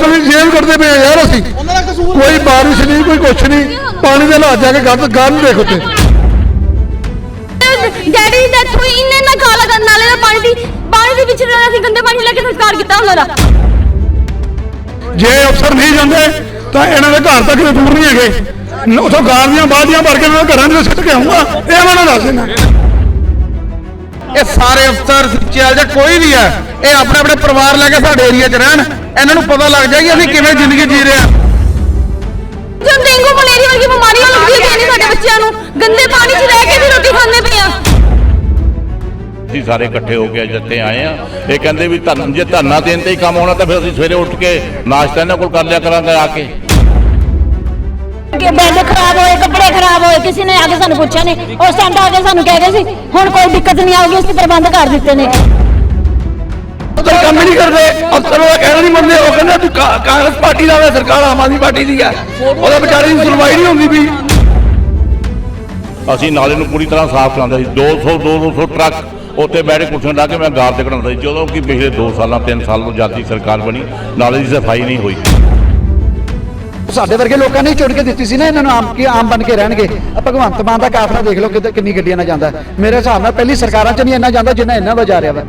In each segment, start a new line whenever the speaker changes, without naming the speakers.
ਬਦਲੀ ਜੇਲ੍ਹ ਕੱਢਦੇ ਪਏ ਆ ਯਾਰ ਅਸੀਂ।
ਉਹਨਾਂ
ਕੋਈ ਬਾਰਿਸ਼ ਨਹੀਂ ਕੋਈ ਕੁਛ ਨਹੀਂ। ਪਾਣੀ ਦੇ ਹਾਲਾਤ ਜਾ ਕੇ ਗੱਲ ਗੱਲ ਦੇਖ ਉੱਤੇ
ਡੈਡੀ ਦੀ ਡੈਥ ਹੋਈ ਇੰਨੇ ਨਾ ਕਾਲਾ ਕਰਨ ਨਾਲੇ ਦਾ ਪਾਣੀ ਦੀ ਪਾਣੀ ਦੇ ਵਿੱਚ ਰਹਿਣਾ ਸੀ ਗੰਦੇ ਪਾਣੀ ਲੈ ਕੇ ਸੰਸਕਾਰ ਕੀਤਾ ਉਹਨਾਂ ਦਾ।
ਜੇ ਅਫਸਰ ਨਹੀਂ ਜਾਂਦੇ ਤਾਂ ਇਹਨਾਂ ਦੇ ਘਰ ਤੱਕ ਦੂਰ ਨਹੀਂ ਹੈਗੇ। ਉੱਥੋਂ ਗਾਲੀਆਂ ਬਾਦੀਆਂ ਭਰ ਕੇ ਇਹਨਾਂ ਦੇ ਘਰਾਂ ਦੇ ਸਿੱਟ ਕੇ ਆਉਂਗਾ ਇਹ ਇਹਨਾਂ ਨੂੰ ਦੱਸ ਦੇਣਾ
ਇਹ ਸਾਰੇ ਅਫਸਰ ਸਿੱਚਿਆਲ ਜਾਂ ਕੋਈ ਵੀ ਹੈ ਇਹ ਆਪਣੇ ਆਪਣੇ ਪਰਿਵਾਰ ਲੈ ਕੇ ਸਾਡੇ ਏਰੀਆ 'ਚ ਰਹਿਣ। ਇਹਨਾਂ ਨੂੰ ਪਤਾ ਲੱਗ ਜਾਏਗੀ ਅਸੀਂ ਕਿਵੇਂ ਜ਼ਿੰਦਗੀ ਜੀ ਰਹੇ ਹਾਂ।
ਜਦੋਂ ਡੇਂਗੂ ਮਲੇਰੀਆ ਵਰਗੀ ਬਿਮਾਰੀਆਂ ਲੱਗਦੀਆਂ ਨੇ ਸਾਡੇ ਬੱਚਿਆਂ ਨੂੰ। ਗੰਦੇ ਪਾਣੀ 'ਚ ਰਹਿ ਕੇ ਵੀ ਰੋਟੀ ਖਾਂਦੇ ਪਏ ਆ
ਅਸੀਂ ਸਾਰੇ ਇਕੱਠੇ ਹੋ ਕੇ ਅੱਜ ਇੱਥੇ ਆਏ ਆ ਇਹ ਕਹਿੰਦੇ ਵੀ ਧਰਨ ਜੇ ਧਰਨਾ ਦੇਣ ਤੇ ਹੀ ਕੰਮ ਹੋਣਾ ਤਾਂ ਫਿਰ ਅਸੀਂ ਸਵੇਰੇ ਉੱਠ ਕੇ ਨਾਸ਼ਤਾ ਇਹਨਾਂ ਕੋਲ ਕਰ ਲਿਆ ਕਰਾਂਗੇ ਆ ਕੇ।
ਕਿ ਬੈੱਡ ਖਰਾਬ ਹੋਏ ਕੱਪੜੇ ਖਰਾਬ ਹੋਏ ਕਿਸੇ ਨੇ ਆ ਕੇ ਸਾਨੂੰ ਪੁੱਛਿਆ ਨਹੀਂ। ਉਸ ਟਾਈਮ ਤਾਂ ਆ ਕੇ ਸਾਨੂੰ ਕਹਿ ਗਏ ਸੀ ਹੁਣ ਕੋਈ ਦਿੱਕਤ ਨਹੀਂ ਆਊਗੀ ਅਸੀਂ ਪ੍ਰਬੰਧ ਕਰ ਦਿੱਤੇ ਨੇ।
ਉੱਧਰ ਕੰਮ ਹੀ ਨਹੀਂ ਕਰਦੇ। ਅਫਸਰ ਉਹ ਕਹਿਣਾ ਨਹੀਂ ਮੰਨਦੇ ਉਹ ਕਹਿੰਦੇ ਤੂੰ ਕਾ- ਕਾਂਗਰਸ ਪਾਰਟੀ ਦਾ ਵਾ ਸਰਕਾਰ ਆਮ ਆਦਮੀ ਪਾਰਟੀ ਦੀ ਹੈ। ਉਹਦੇ ਵਿਚਾਰੇ ਦੀ ਸੁਣਵਾਈ ਨਹੀਂ ਹੁੰਦੀ ਵੀ।
ਅਸੀਂ ਨਾਲੇ ਨੂੰ ਪੂਰੀ ਤਰ੍ਹਾਂ ਸਾਫ਼ ਕਰਾਉਂਦੇ ਸੀ 200 200 ਟਰੱਕ ਉੱਥੇ ਬੈਠ ਕੇ ਕੁਰਸੀਆਂ ਢਾ ਕੇ ਮੈਂ ਗਾਰ ਤੇ ਕਢਾਉਂਦਾ ਸੀ। ਜਦੋਂ ਕਿ ਪਿਛਲੇ 2 ਸਾਲਾਂ 3 ਸਾਲ ਤੋਂ ਜਦ ਦੀ ਸਰਕਾਰ ਬਣੀ ਨਾਲੇ ਦੀ ਸਫ਼ਾਈ ਨਹੀਂ ਹੋਈ।
ਸਾਡੇ ਵਰਗੇ ਲੋਕਾਂ ਨੇ ਚੁਣ ਕੇ ਦਿੱਤੀ ਸੀ ਨਾ ਇਹਨਾਂ ਨੂੰ ਆਮ ਕੀ ਆਮ ਬਣ ਕੇ ਰਹਿਣਗੇ। ਆ ਭਗਵੰਤ ਮਾਨ ਦਾ ਕਾਫਲਾ ਦੇਖ ਲਓ ਕਿਤੇ ਕਿੰਨੀ ਗੱਡੀਆਂ ਨਾਲ ਜਾਂਦਾ। ਮੇਰੇ ਹਿਸਾਬ ਨਾਲ ਪਹਿਲੀ ਸਰਕਾਰਾਂ 'ਚ ਨਹੀਂ ਇੰਨਾ ਜਾਂਦਾ ਜਿੰਨਾ ਇਹਨਾਂ ਵੱਲ ਜਾ ਰਿਹਾ ਵਾ।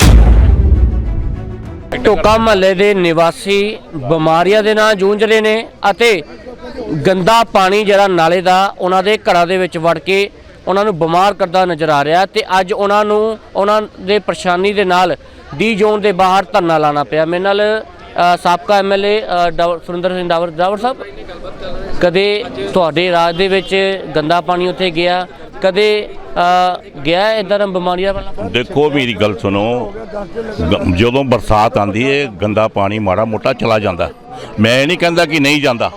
ਟੋਕਾ ਮਹੱਲੇ ਦੇ ਨਿਵਾਸੀ ਬਿਮਾਰੀਆਂ ਦੇ ਨਾਲ ਜੂਝ ਰਹੇ ਨੇ ਅਤੇ ਗੰਦਾ ਪਾਣੀ ਜਿਹੜਾ ਨਾਲੇ ਦਾ ਉਹਨਾਂ ਦੇ ਘਰਾਂ ਦੇ ਵਿੱਚ ਵੜ ਕੇ ਉਹਨਾਂ ਨੂੰ ਬਿਮਾਰ ਕਰਦਾ ਨਜ਼ਰ ਆ ਰਿਹਾ ਤੇ ਅੱਜ ਉਹਨਾਂ ਨੂੰ ਉਹਨਾਂ ਦੇ ਪਰੇਸ਼ਾਨੀ ਦੇ ਨਾਲ ਡੀ ਜ਼ੋਨ ਦੇ ਬਾਹਰ ਧਰਨਾ ਲਾਣਾ ਪਿਆ। ਮੇਰੇ ਨਾਲ ਸਾਬਕਾ ਐਮਐਲਏ ਸੁਰਿੰਦਰ ਸਿੰਘ ਡਾਵਰ ਡਾਵਰ ਸਾਹਿਬ? ਕਦੇ ਤੁਹਾਡੇ ਰਾਜ ਦੇ ਵਿੱਚ ਗੰਦਾ ਪਾਣੀ ਉੱਥੇ ਗਿਆ? ਕਦੇ ਗਿਆ ਇਦਾਂ ਬਿਮਾਰੀਆਂ ਵਾਲਾ?
ਦੇਖੋ ਮੇਰੀ ਗੱਲ ਸੁਣੋ। ਜਦੋਂ ਬਰਸਾਤ ਆਂਦੀ ਹੈ ਗੰਦਾ ਪਾਣੀ ਮਾੜਾ ਮੋਟਾ ਚਲਾ ਜਾਂਦਾ। ਮੈਂ ਇਹ ਨਹੀਂ ਕਹਿੰਦਾ ਕਿ ਨਹੀਂ ਜਾਂਦਾ।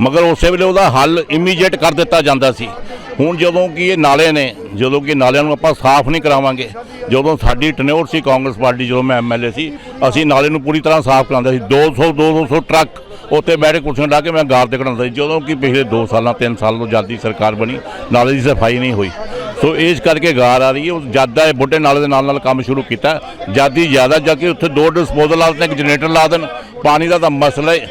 ਮਗਰ ਉਸੇ ਵੇਲੇ ਉਹਦਾ ਹੱਲ ਇਮੀਡੀਏਟ ਕਰ ਦਿੱਤਾ ਜਾਂਦਾ ਸੀ। ਹੁਣ ਜਦੋਂ ਕਿ ਇਹ ਨਾਲੇ ਨੇ, ਜਦੋਂ ਕਿ ਨਾਲਿਆਂ ਨੂੰ ਆਪਾਂ ਸਾਫ਼ ਨਹੀਂ ਕਰਾਵਾਂਗੇ, ਜਦੋਂ ਸਾਡੀ ਟਨਿਓਰ ਸੀ ਕਾਂਗਰਸ ਪਾਰਟੀ, ਜਦੋਂ ਮੈਂ ਐਮਐਲਏ ਸੀ, ਅਸੀਂ ਨਾਲੇ ਨੂੰ ਪੂਰੀ ਤਰ੍ਹਾਂ ਸਾਫ਼ ਕਰਾਉਂਦੇ ਸੀ। 200 200 ਟਰੱਕ ਉੱਥੇ ਬੈਠ ਕੇ ਕੁਰਸੀਆਂ ਢਾ ਕੇ ਮੈਂ ਗਾਰ ਤੇ ਕਢਾਉਂਦਾ ਸੀ। ਜਦੋਂ ਕਿ ਪਿਛਲੇ 2 ਸਾਲਾਂ 3 ਸਾਲ ਤੋਂ ਜਦ ਸਰਕਾਰ ਬਣੀ, ਨਾਲੇ ਦੀ ਸਫ਼ਾਈ ਨਹੀਂ ਹੋਈ। ਸੋ ਇਸ ਕਰਕੇ ਗਾਰ ਆ ਰਹੀ ਹੈ ਉਸ ਜ਼ਿਆਦਾ ਇਹ ਬੁੱਢੇ ਨਾਲੇ ਦੇ ਨਾਲ ਨਾਲ ਕੰਮ ਸ਼ੁਰੂ ਕੀਤਾ ਜਿਆਦੀ ਜ਼ਿਆਦਾ ਜਾ ਕੇ ਉੱਥੇ ਦੋ ਡਿਸਪੋਜ਼ਲ ਲਾ ਦੇਣ ਇੱਕ ਜਨਰੇਟਰ ਲਾ ਦੇਣ, ਪਾਣੀ ਦਾ ਤਾਂ ਮਸਲਾ ਹੈ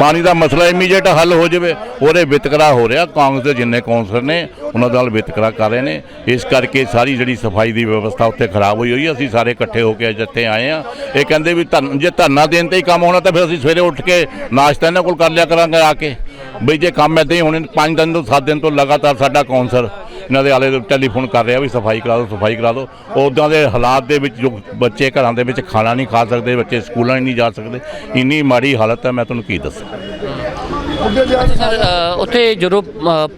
ਪਾਣੀ ਦਾ ਮਸਲਾ ਇਮੀਡੀਏਟ ਹੱਲ ਹੋ ਜਾਵੇ, ਉਹਦੇ ਵਿਤਕਰਾ ਹੋ ਰਿਹਾ, ਕਾਂਗਰਸ ਦੇ ਜਿੰਨੇ ਕੌਂਸਲਰ ਨੇ, ਉਹਨਾਂ ਨਾਲ ਵਿਤਕਰਾ ਕਰ ਰਹੇ ਨੇ। ਇਸ ਕਰਕੇ ਸਾਰੀ ਜਿਹੜੀ ਸਫ਼ਾਈ ਦੀ ਵਿਵਸਥਾ ਉੱਥੇ ਖਰਾਬ ਹੋਈ ਹੋਈ ਹੈ ਅਸੀਂ ਸਾਰੇ ਇਕੱਠੇ ਹੋ ਕੇ ਅੱਜ ਇੱਥੇ ਆਏ ਆ। ਇਹ ਕਹਿੰਦੇ ਵੀ ਧਰਨ ਜੇ ਧਰਨਾ ਦੇਣ ਤੇ ਹੀ ਕੰਮ ਹੋਣਾ, ਤਾਂ ਫਿਰ ਅਸੀਂ ਸਵੇਰੇ ਉੱਠ ਕੇ ਨਾਸ਼ਤਾ ਇਹਨਾਂ ਕੋਲ ਕਰ ਲਿਆ ਕਰਾਂਗੇ ਆ ਕੇ। ਬਈ ਜੇ ਕੰਮ ਏਦਾਂ ਹੀ ਹੋਣੇ 5 ਦਿਨ ਤੋਂ 7 ਦਿਨ ਤੋਂ ਲਗਾਤਾਰ ਸਾਡਾ ਕੌਂਸਲਰ ਇਹਨਾਂ ਦੇ ਆਲੇ ਟੈਲੀਫੋਨ ਕਰ ਰਿਹਾ ਵੀ ਸਫ਼ਾਈ ਕਰਾ ਦਿਓ ਸਫ਼ਾਈ ਕਰਾ ਦਿਓ। ਉਦਾਂ ਦੇ ਹਾਲਾਤ ਦੇ ਵਿੱਚ ਜੋ ਬੱਚੇ ਘਰਾਂ ਦੇ ਵਿੱਚ ਖਾਣਾ ਨਹੀਂ ਖਾ ਸਕਦੇ ਬੱਚੇ ਸਕੂਲਾਂ 'ਚ ਨਹੀਂ ਜਾ ਸਕਦੇ ਇੰਨੀ ਮਾੜੀ ਹਾਲਤ ਹੈ ਮੈਂ ਤੁਹਾਨੂੰ ਕੀ ਦੱਸਾਂ।
ਸਰ ਉੱਥੇ ਜਦੋਂ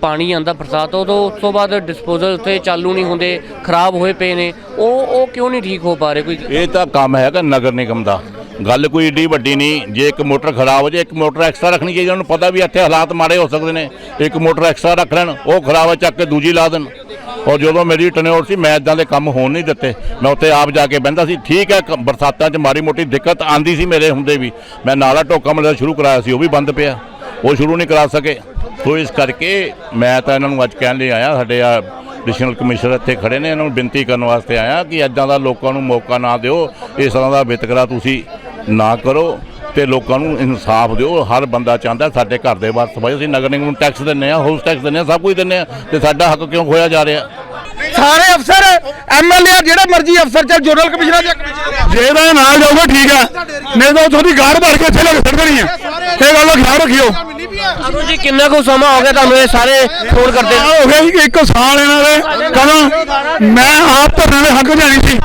ਪਾਣੀ ਆਂਦਾ ਬਰਸਾਤ ਉਦੋਂ ਉਸ ਤੋਂ ਬਾਅਦ ਡਿਸਪੋਜ਼ਲ ਉੱਥੇ ਚਾਲੂ ਨਹੀਂ ਹੁੰਦੇ ਖਰਾਬ ਹੋਏ ਪਏ ਨੇ। ਉਹ ਉਹ ਕਿਉਂ ਨਹੀਂ ਠੀਕ ਹੋ ਪਾ ਰਹੇ ਕੋਈ?
ਇਹ ਤਾਂ ਕੰਮ ਹੈਗਾ ਨਗਰ ਨਿਗਮ ਦਾ। ਗੱਲ ਕੋਈ ਏਡੀ ਵੱਡੀ ਨਹੀਂ, ਜੇ ਇੱਕ ਮੋਟਰ ਖਰਾਬ ਹੋ ਜੇ ਇੱਕ ਮੋਟਰ ਐਕਸਟਰਾ ਰੱਖਣੀ ਚਾਹੀਦੀ ਉਹਨੂੰ ਪਤਾ ਵੀ ਇੱਥੇ ਹਾਲਾਤ ਮਾੜੇ ਹੋ ਸਕਦੇ ਨੇ। ਇੱਕ ਮੋਟਰ ਐਕਸਟਰਾ ਰੱਖ ਲੈਣ, ਉਹ ਖਰਾਬ ਹੈ, ਚੱਕ ਕੇ ਦੂਜੀ ਲਾ ਦੇਣ। ਔਰ ਜਦੋਂ ਮੇਰੀ ਟਨਿਓਰ ਸੀ, ਮੈਂ ਇਦਾਂ ਦੇ ਕੰਮ ਹੋਣ ਨਹੀਂ ਦਿੱਤੇ। ਮੈਂ ਉੱਥੇ ਆਪ ਜਾ ਕੇ ਬਹਿੰਦਾ ਸੀ। ਠੀਕ ਹੈ, ਕ- ਬਰਸਾਤਾਂ 'ਚ ਮਾੜੀ ਮੋਟੀ ਦਿੱਕਤ ਆਂਦੀ ਸੀ ਮੇਰੇ ਹੁੰਦੇ ਵੀ। ਮੈਂ ਨਾਲਾ ਟੋਕਾ ਮਲੇ ਸ਼ੁਰੂ ਕਰਾਇਆ ਸੀ, ਉਹ ਵੀ ਬੰਦ ਪਿਆ। ਉਹ ਸ਼ੁਰੂ ਨਹੀਂ ਕਰਾ ਸਕੇ। ਸੋ ਇਸ ਕਰਕੇ ਮੈਂ ਤਾਂ ਇਹਨਾਂ ਨੂੰ ਅੱਜ ਕਹਿਣ ਲਈ ਆਇਆ, ਸਾਡੇ ਆ ਐਡੀਸ਼ਨਲ ਕਮਿਸ਼ਨਰ ਇੱਥੇ ਖੜੇ ਨੇ, ਇਹਨਾਂ ਨੂੰ ਬੇਨਤੀ ਕਰਨ ਵਾਸਤੇ ਆਇਆ ਕਿ ਇਦਾਂ ਦਾ ਲੋਕਾਂ ਨੂੰ ਮੌਕਾ ਨਾ ਦਿਓ। ਇਸ ਤਰ੍ਹਾਂ ਦਾ ਵਿਤਕਰਾ ਤੁਸੀਂ ਨਾ ਕਰੋ ਤੇ ਲੋਕਾਂ ਨੂੰ ਇਨਸਾਫ ਦਿਓ। ਹਰ ਬੰਦਾ ਚਾਹੁੰਦਾ ਸਾਡੇ ਘਰ ਦੇ ਬਾਹਰ ਸਫ਼ਾਈ। ਅਸੀਂ ਨਗਰ ਨਿਗਮ ਨੂੰ ਟੈਕਸ ਦਿੰਨੇ ਆ ਹਾਊਸ ਟੈਕਸ ਦਿੰਨੇ ਆ ਸਭ ਕੁਝ ਦਿੰਨੇ ਆ ਤੇ ਸਾਡਾ ਹੱਕ ਕਿਉਂ ਖੋਇਆ ਜਾ ਰਿਹਾ?
ਸਾਰੇ ਅਫਸਰ ਐਮਐਲਏ ਜਿਹੜੇ ਮਰਜ਼ੀ ਅਫਸਰ ਚਾਹੇ ਜਨਰਲ ਕਮਿਸ਼ਨਰ ਜਾਂ ਕਮਿਸ਼ਨਰ
ਜੇ ਇਹਦਾ ਨਾਲ ਜਾਊਗਾ ਠੀਕ ਹੈ। ਨਹੀਂ ਤਾਂ ਉੱਥੋਂ ਦੀ ਗਾਰ ਭਰ ਕੇ ਇੱਥੇ ਲੈ ਕੇ ਛੱਡ ਦੇਣੀ ਹੈ। ਇਹ ਗੱਲ ਦਾ ਖਿਆਲ ਰੱਖਿਓ।
ਅਰੁਣ ਜੀ ਕਿੰਨਾ ਕੁ ਸਮਾਂ ਹੋ ਗਿਆ ਤੁਹਾਨੂੰ ਇਹ ਸਾਰੇ ਫੋਨ ਕਰਦੇ
ਹੋ ਗਿਆ ਜੀ ਇੱਕ ਸਾਲ ਇਹਨਾਂ ਦੇ। ਕਦੋਂ ਮੈਂ ਆਪ ਧਰਨੇ ਦੇ ਹੱਕ ਜਾਣੀ ਸੀ।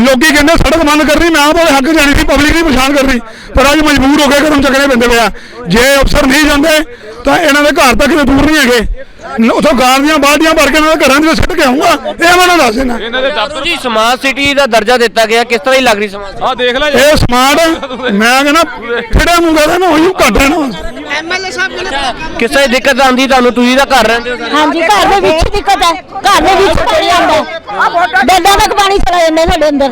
ਲੋਕੀ ਕਹਿੰਦੇ ਸੜਕ ਬੰਦ ਕਰਨੀ ਮੈਂ ਆਪ ਉਹਦੇ ਹੱਕ ਜਾਣੀ ਸੀ ਪਬਲਿਕ ਨਹੀਂ ਪਛਾਣ ਕਰਨੀ। ਪਰ ਅੱਜ ਮਜਬੂਰ ਹੋ ਕੇ ਕਦਮ ਚੱਕਣੇ ਪੈਂਦੇ ਪਿਆ ਜੇ ਅਫਸਰ ਨਹੀਂ ਜਾਂਦੇ ਤਾਂ ਇਹਨਾਂ ਦੇ ਘਰ ਤੱਕ ਵੀ ਦੂਰ ਨਹੀਂ ਹੈਗੇ। ਉੱਥੋਂ ਗਾਰਦੀਆਂ ਬਾਲਟੀਆਂ ਭਰ ਕੇ ਇਹਨਾਂ ਦੇ ਘਰਾਂ ਦੇ ਸਿੱਟ ਕੇ ਆਉਂਗਾ ਇਹ ਮੈਨੂੰ ਦੱਸ ਦੇਣਾ
ਅਰੁਣ ਜੀ ਸਮਾਰਟ ਸਿਟੀ ਦਾ ਦਰਜਾ ਦਿੱਤਾ ਗਿਆ। ਕਿਸ ਤਰ੍ਹਾਂ ਦੀ ਲੱਗ ਰਹੀ ਸਮਾਰਟ
ਆ ਦੇਖ ਲੈ
ਇਹ ਸਮਾਰਟ ਮੈਂ ਕਹਿੰਦਾ ਫਿੜੇ ਮੂੰਗਾ ਦਾ ਨਾ ਉਹੀ ਘੱਟ ਹੈ ਨਾ
ਕਿਸ ਦੀ ਦਿੱਕਤ ਆਉਂਦੀ ਤੁਹਾਨੂੰ ਤੁਸੀਂ ਤਾਂ ਘਰ ਰਹਿੰਦੇ ਹੋ ਸਾਰੇ।
ਹਾਂਜੀ ਘਰ ਦੇ ਵਿੱਚ ਦਿੱਕਤ ਹੈ। ਘਰ ਦੇ ਵਿੱਚ ਪਾਣੀ ਆਉਂਦਾ ਬੈੱਡਾਂ ਤੱਕ ਪਾਣੀ ਚਲਾ ਜਾਂਦਾ ਸਾਡੇ ਅੰਦਰ।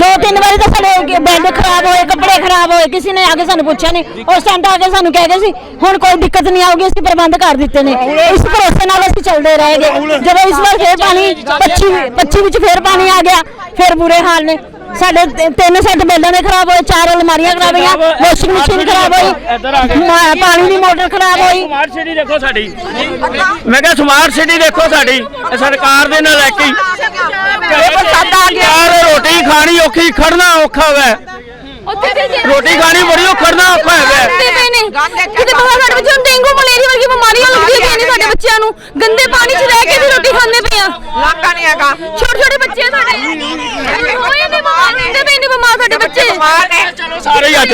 ਦੋ ਤਿੰਨ ਵਾਰੀ ਤਾਂ ਸਾਡੇ ਬੈੱਡ ਖਰਾਬ ਹੋਏ ਕੱਪੜੇ ਖਰਾਬ ਹੋਏ ਕਿਸੇ ਨੇ ਆ ਕੇ ਸਾਨੂੰ ਪੁੱਛਿਆ ਨਹੀਂ। ਉਸ ਟਾਈਮ ਆ ਕੇ ਸਾਨੂੰ ਕਹਿ ਗਏ ਸੀ ਹੁਣ ਕੋਈ ਦਿੱਕਤ ਨਹੀਂ ਆਊਗੀ ਅਸੀਂ ਪ੍ਰਬੰਧ ਕਰ ਦਿੱਤੇ ਨੇ। ਇਸ ਭਰੋਸੇ ਨਾਲ ਅਸੀਂ ਚੱਲਦੇ ਰਹੇਗੇ ਜਦੋਂ ਇਸ ਵਾਰ ਫੇਰ ਪਾਣੀ 25 25 ਵਿੱਚ ਫੇਰ ਪਾਣੀ ਆ ਗਿਆ ਫੇਰ ਬੁਰੇ ਹਾਲ ਨੇ। ਸਾਡੇ ਤ- ਤਿੰਨ ਸੈੱਟ ਬੈੱਡਾਂ ਦੇ ਖਰਾਬ ਹੋਏ ਚਾਰ ਅਲਮਾਰੀਆਂ ਖਰਾਬ ਹੋਈਆਂ ਵਾਸ਼ਿੰਗ ਮਸ਼ੀਨ ਖਰਾਬ
ਇੱਧਰ ਆ
ਹੋਈ
ਕੇ।
ਮਾ- ਪਾਣੀ ਦੀ ਮੋਟਰ ਖਰਾਬ ਹੋਈ।
ਸਮਾਰਟ ਸਿਟੀ ਦੇਖੋ ਸਾਡੀ। ਮੈਂ ਕਿਹਾ ਸਮਾਰਟ ਸਿਟੀ ਦੇਖੋ ਸਾਡੀ। ਇਹ ਸਰਕਾਰ ਦੇ ਨਾਲ ਲੈ ਕੇ
ਇਹ ਬਰਸਾਤਾਂ ਆ ਗਿਆ।
ਯਾਰ ਰੋਟੀ ਖਾਣੀ ਔਖੀ ਖੜਨਾ ਔਖਾ ਵੈ। ਰੋਟੀ ਖਾਣੀ ਬੜੀ ਔਖਾ ਖੜਨਾ
ਨੇ। ਕਿਤੇ ਬਾਹਰ ਸਾਡੇ ਬੱਚਿਆਂ ਨੂੰ ਡੇਂਗੂ ਮਲੇਰੀਆ ਵਰਗੀ ਬਿਮਾਰੀਆਂ ਲੱਗਦੀਆਂ ਪਈਆਂ ਨੇ ਸਾਡੇ ਬੱਚਿਆਂ ਨੂੰ। ਗੰਦੇ ਪਾਣੀ 'ਚ ਰਹਿ ਕੇ ਵੀ ਰੋਟੀ ਖਾਂਦੇ ਪਏ ਆ।
ਲਾਕਾ ਨਹੀਂ ਹੈਗਾ।
ਛੋਟੇ ਛੋਟੇ ਬੱਚੇ ਆ ਸਾਡੇ। ਹੋਏ ਨੇ ਬਿਮਾਰ ਹੁੰਦੇ ਪਏ ਨੇ। ਬਿਮਾਰ ਸਾਡੇ ਬੱਚੇ
ਮਾਰ ਨੇ
ਸਾਰੇ ਹੀ ਅੱਜ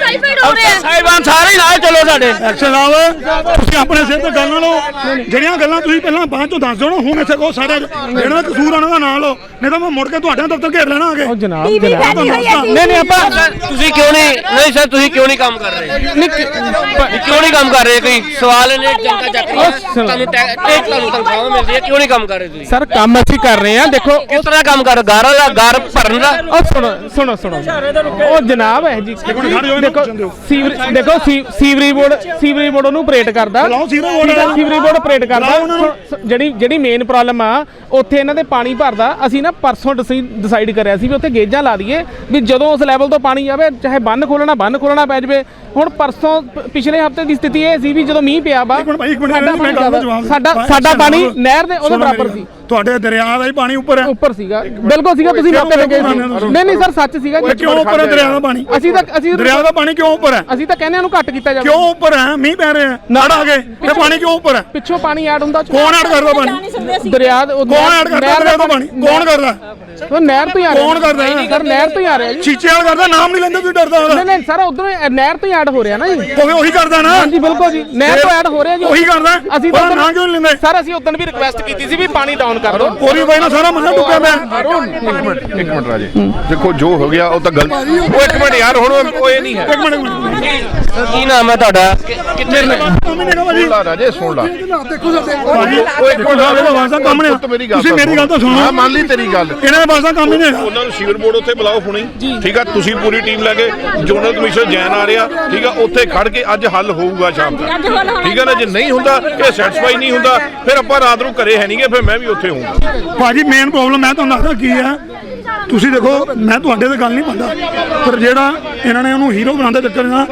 ਟਾਈਫਾਈਡ ਹੋ ਰਿਹਾ
ਸਾਹਿਬਾਨ ਸਾਰੇ ਹੀ ਨਾਲ ਚਲੋ ਸਾਡੇ।
ਐਕਸ਼ਨ ਆਓ। ਤੁਸੀਂ ਆਪਣੇ ਸਿਰ ਤੇ ਗੱਲ ਨਾ ਲਓ। ਜਿਹੜੀਆਂ ਗੱਲਾਂ ਤੁਸੀਂ ਪਹਿਲਾਂ ਬਾਅਦ ਚੋਂ ਦੱਸ ਦਿਓ ਨਾ ਹੁਣ ਇੱਥੇ ਕੋ ਸਾਰੇ ਜਿਹੜਾ ਕਸੂਰ ਉਹਨਾਂ ਦਾ ਨਾਂ ਲਓ। ਨਹੀਂ ਤਾਂ ਮੈਂ ਮੁੜ ਕੇ ਤੁਹਾਡੇ ਦਫ਼ਤਰ ਘੇਰ ਲੈਣਾ ਆਗੇ
ਜਨਾਬ ਜਨਾਬ।
ਨਹੀਂ ਨਹੀਂ ਆਪਾਂ ਤੁਸੀਂ ਕਿਉਂ ਨਹੀਂ ਨਹੀਂ ਸਰ ਤੁਸੀਂ ਕਿਉਂ ਨਹੀਂ ਕੰਮ ਕਰ ਰਹੇ? ਨਹੀਂ ਕਿਉਂ ਨਹੀਂ ਕੰਮ ਕਰ ਰਹੇ ਕੋਈ ਸਵਾਲ ਨੇ ਜਨਤਾ ਚੱਕ ਰਹੀ ਹੈ ਤੁਹਾਨੂੰ ਟੈਕਸ ਤੁਹਾਨੂੰ ਤਨਖਾਹ ਮਿਲਦੀ ਹੈ ਕਿਉਂ ਨਹੀਂ ਕੰਮ ਕਰ ਰਹੇ ਤੁਸੀਂ?
ਸਰ ਕੰਮ ਅਸੀਂ ਕਰ ਰਹੇ ਹਾਂ ਦੇਖੋ
ਕਿਸ ਤਰ੍ਹਾਂ ਕੰਮ ਕਰ ਗਾਰ ਦਾ ਗਾਰ ਭਰਨ ਦਾ?
ਉਹ ਸੁਣੋ ਸੁਣੋ ਸੁਣੋ। ਉਹ ਜਨਾਬ ਹੈ ਜੀ। ਦੇਖੋ। ਸੀਵਰ ਦੇਖੋ ਸੀ- ਸੀਵਰੇਜ ਬੋਰਡ ਸੀਵਰੇਜ ਬੋਰਡ ਉਹਨੂੰ ਆਪਰੇਟ ਕਰਦਾ।
ਸੀਵਰੇਜ ਬੋਰਡ
ਆਪਰੇਟ ਕਰਦਾ।
ਨੂੰ।
ਜਿਹੜੀ ਜਿਹੜੀ ਮੇਨ ਪ੍ਰੋਬਲਮ ਆ ਉੱਥੇ ਇਹਨਾਂ ਦੇ ਪਾਣੀ ਭਰਦਾ। ਅਸੀਂ ਨਾ ਪਰਸੋਂ ਡਿਸਾਈਡ ਕਰਿਆ ਸੀ ਵੀ ਉੱਥੇ ਗੇਜਾਂ ਲਾ ਦਈਏ ਵੀ ਜਦੋਂ ਉਸ ਲੈਵਲ ਤੋਂ ਪਾਣੀ ਆਵੇ ਚਾਹੇ ਬੰਨ ਖੋਲਣਾ ਬੰਨ ਖੋਲਣਾ ਪੈ ਜਾਵੇ ਹੁਣ ਪਰਸੋਂ ਪਿਛਲੇ ਹਫ਼ਤੇ ਦੀ ਸਥਿਤੀ ਇਹ ਸੀ ਵੀ ਜਦੋਂ ਮੀਂਹ ਪਿਆ ਵਾ ਸਾਡਾ ਸਾਡਾ ਪਾਣੀ। ਨਹਿਰ ਦੇ ਉਹਦੇ ਬਰਾਬਰ ਸੀ।
ਤੁਹਾਡੇ ਦਰਿਆ ਦਾ ਹੀ ਪਾਣੀ ਉੱਪਰ ਹੈ।
ਉੱਪਰ ਸੀਗਾ। ਬਿਲਕੁਲ ਸੀਗਾ ਤੁਸੀਂ ਮੌਕੇ ਤੇ ਗਏ ਸੀ? ਨਹੀਂ ਨਹੀਂ ਸਰ ਸੱਚ ਸੀਗਾ
ਓਏ ਕਿਉਂ ਉੱਪਰ ਹੈ? ਦਰਿਆ ਦਾ ਪਾਣੀ
ਅਸੀਂ ਤਾਂ ਅਸੀਂ
ਦਰਿਆ ਦਾ ਪਾਣੀ ਕਿਉਂ ਉੱਪਰ ਹੈ?
ਅਸੀਂ ਤਾਂ ਕਹਿੰਦੇ ਉਹਨੂੰ ਘੱਟ ਕੀਤਾ ਜਾਵੇ।
ਕਿਉਂ ਉੱਪਰ ਹੈ? ਮੀਂਹ ਪੈ ਰਿਹਾ। ਨੜ ਆ ਗਏ ਇਹ ਪਾਣੀ ਕਿਉਂ ਉੱਪਰ ਹੈ?
ਪਿੱਛੋਂ ਪਾਣੀ ਐਡ ਹੁੰਦਾ।
ਕੌਣ ਐਡ ਕਰਦਾ ਪਾਣੀ?
ਦਰਿਆ ਦੇ- ਉਹ
ਕੌਣ ਐਡ ਕਰਦਾ ਦਰਿਆ ਦਾ ਪਾਣੀ? ਕੌਣ ਕਰਦਾ?
ਉਹ ਨਹਿਰ ਤੋਂ ਹੀ ਆ ਰਿਹਾ।
ਕੌਣ ਕਰਦਾ? ਹੈ?
ਸਰ ਨਹਿਰ ਤੋਂ ਹੀ ਆ ਰਿਹਾ ਜੀ।
ਚੀਚੇ ਵਾਲ ਕਰਦਾ ਨਾਮ ਨਹੀਂ ਲੈਂਦੇ ਤੁਸੀਂ ਡਰਦਾ
ਨਹੀਂ
ਉਹਦਾ
ਨਹੀਂ ਸਰ ਉਧਰੋਂ ਨਹਿਰ ਤੋਂ ਹੀ ਐਡ ਹੋ ਰਿਹਾ ਨਾ ਜੀ।
ਕੋਈ ਉਹੀ ਕਰਦਾ ਨਾ।
ਹਾਂਜੀ ਬਿਲਕੁਲ ਜੀ। ਨਹਿਰ ਤੋਂ ਐਡ ਹੋ ਰਿਹਾ ਜੀ।
ਉਹੀ ਕਰਦਾ।
ਅਸੀਂ ਤਾਂ
ਨਾਂ ਕਿਉਂ ਨਹੀਂ ਲੈਂਦੇ?
ਸਰ ਅਸੀਂ ਉਦੋਂ ਵੀ ਰਿਕੁਐਸਟ ਕੀਤੀ ਸੀ ਵੀ ਪਾਣੀ ਡਾਊਨ ਕਰ ਦਿਓ
ਉਹਦੀ ਵਜ੍ਹਾ ਨਾਲ ਸਾਰਾ ਮਹੱਲਾ ਡੁੱਬਿਆ ਪਿਆ
ਇੱਕ ਮਿੰਟ ਇੱਕ ਮਿੰਟ ਰਾਜੇ। ਦੇਖੋ ਜੋ ਹੋ ਗਿਆ ਉਹ ਤਾਂ ਗਲਤ ਉਹ ਇੱਕ ਮਿੰਟ ਯਾਰ ਹੁਣ ਉਹ ਇਹ ਨਹੀਂ ਹੈ।
ਇੱਕ ਮਿੰਟ ਇੱਕ ਮਿੰਟ।
ਕੀ ਨਾਮ ਹੈ ਤੁਹਾਡਾ?
ਸੁਣ ਲਾ ਰਾਜੇ ਸੁਣ ਲਾ।
ਦੇਖੋ ਭਾਜੀ ਉਹ ਇੱਕ ਮਿੰਟ ਇਹਦਾ ਵਾਸਾ ਕੰਮ ਨਹੀਂ
ਪੁੱਤ ਮੇਰੀ ਗੱਲ
ਤੁਸੀਂ ਮੇਰੀ ਗੱਲ ਤਾਂ ਸੁਣੋ।
ਹਾਂ ਮੰਨ ਲਈ ਤੇਰੀ ਗੱਲ।
ਇਹਨਾਂ ਦਾ ਵਾਸਾ ਕੰਮ ਹੀ ਨਹੀਂ ਹੈਗਾ।
ਉਹਨਾਂ ਨੂੰ ਸੀਵਰ ਬੋਰਡ ਉੱਥੇ ਬੁਲਾਓ ਹੁਣੀ। ਠੀਕ ਆ ਤੁਸੀਂ ਪੂਰੀ ਟੀਮ ਲੈ ਕੇ ਜੋਨਲ ਕਮਿਸ਼ਨਰ ਜੈਨ ਆ ਰਿਹਾ। ਠੀਕ ਆ ਉੱਥੇ ਖੜ ਕੇ ਅੱਜ ਹੱਲ ਹੋਊਗਾ ਸ਼ਾਮ ਤੱਕ। ਠੀਕ ਆ ਨਾ ਜੇ ਨਹੀਂ ਹੁੰਦਾ ਇਹ ਸੈਟੀਸਫਾਈ ਨਹੀਂ ਹੁੰਦਾ ਫਿਰ ਆਪਾਂ ਰਾਤ ਨੂੰ ਘਰੇ ਹੈ ਨਹੀਂਗੇ ਫਿਰ ਮੈਂ ਵੀ ਉੱਥੇ ਹੋਊਂਗਾ
ਭਾਜੀ ਮੇਨ ਪ੍ਰੋਬਲਮ ਮੈਂ ਤੁਹਾਨੂੰ ਦੱਸਦਾ ਕੀ ਹੈ ਤੁਸੀਂ ਦੇਖੋ ਮੈਂ ਤੁਹਾਡੇ ਤੇ ਗੱਲ ਨਹੀਂ ਪਾਉਂਦਾ ਪਰ ਜਿਹੜਾ ਇਹਨਾਂ ਨੇ ਉਹਨੂੰ ਹੀਰੋ ਬਣਾਉਣ ਦੇ ਚੱਕਰ ਨਾਲ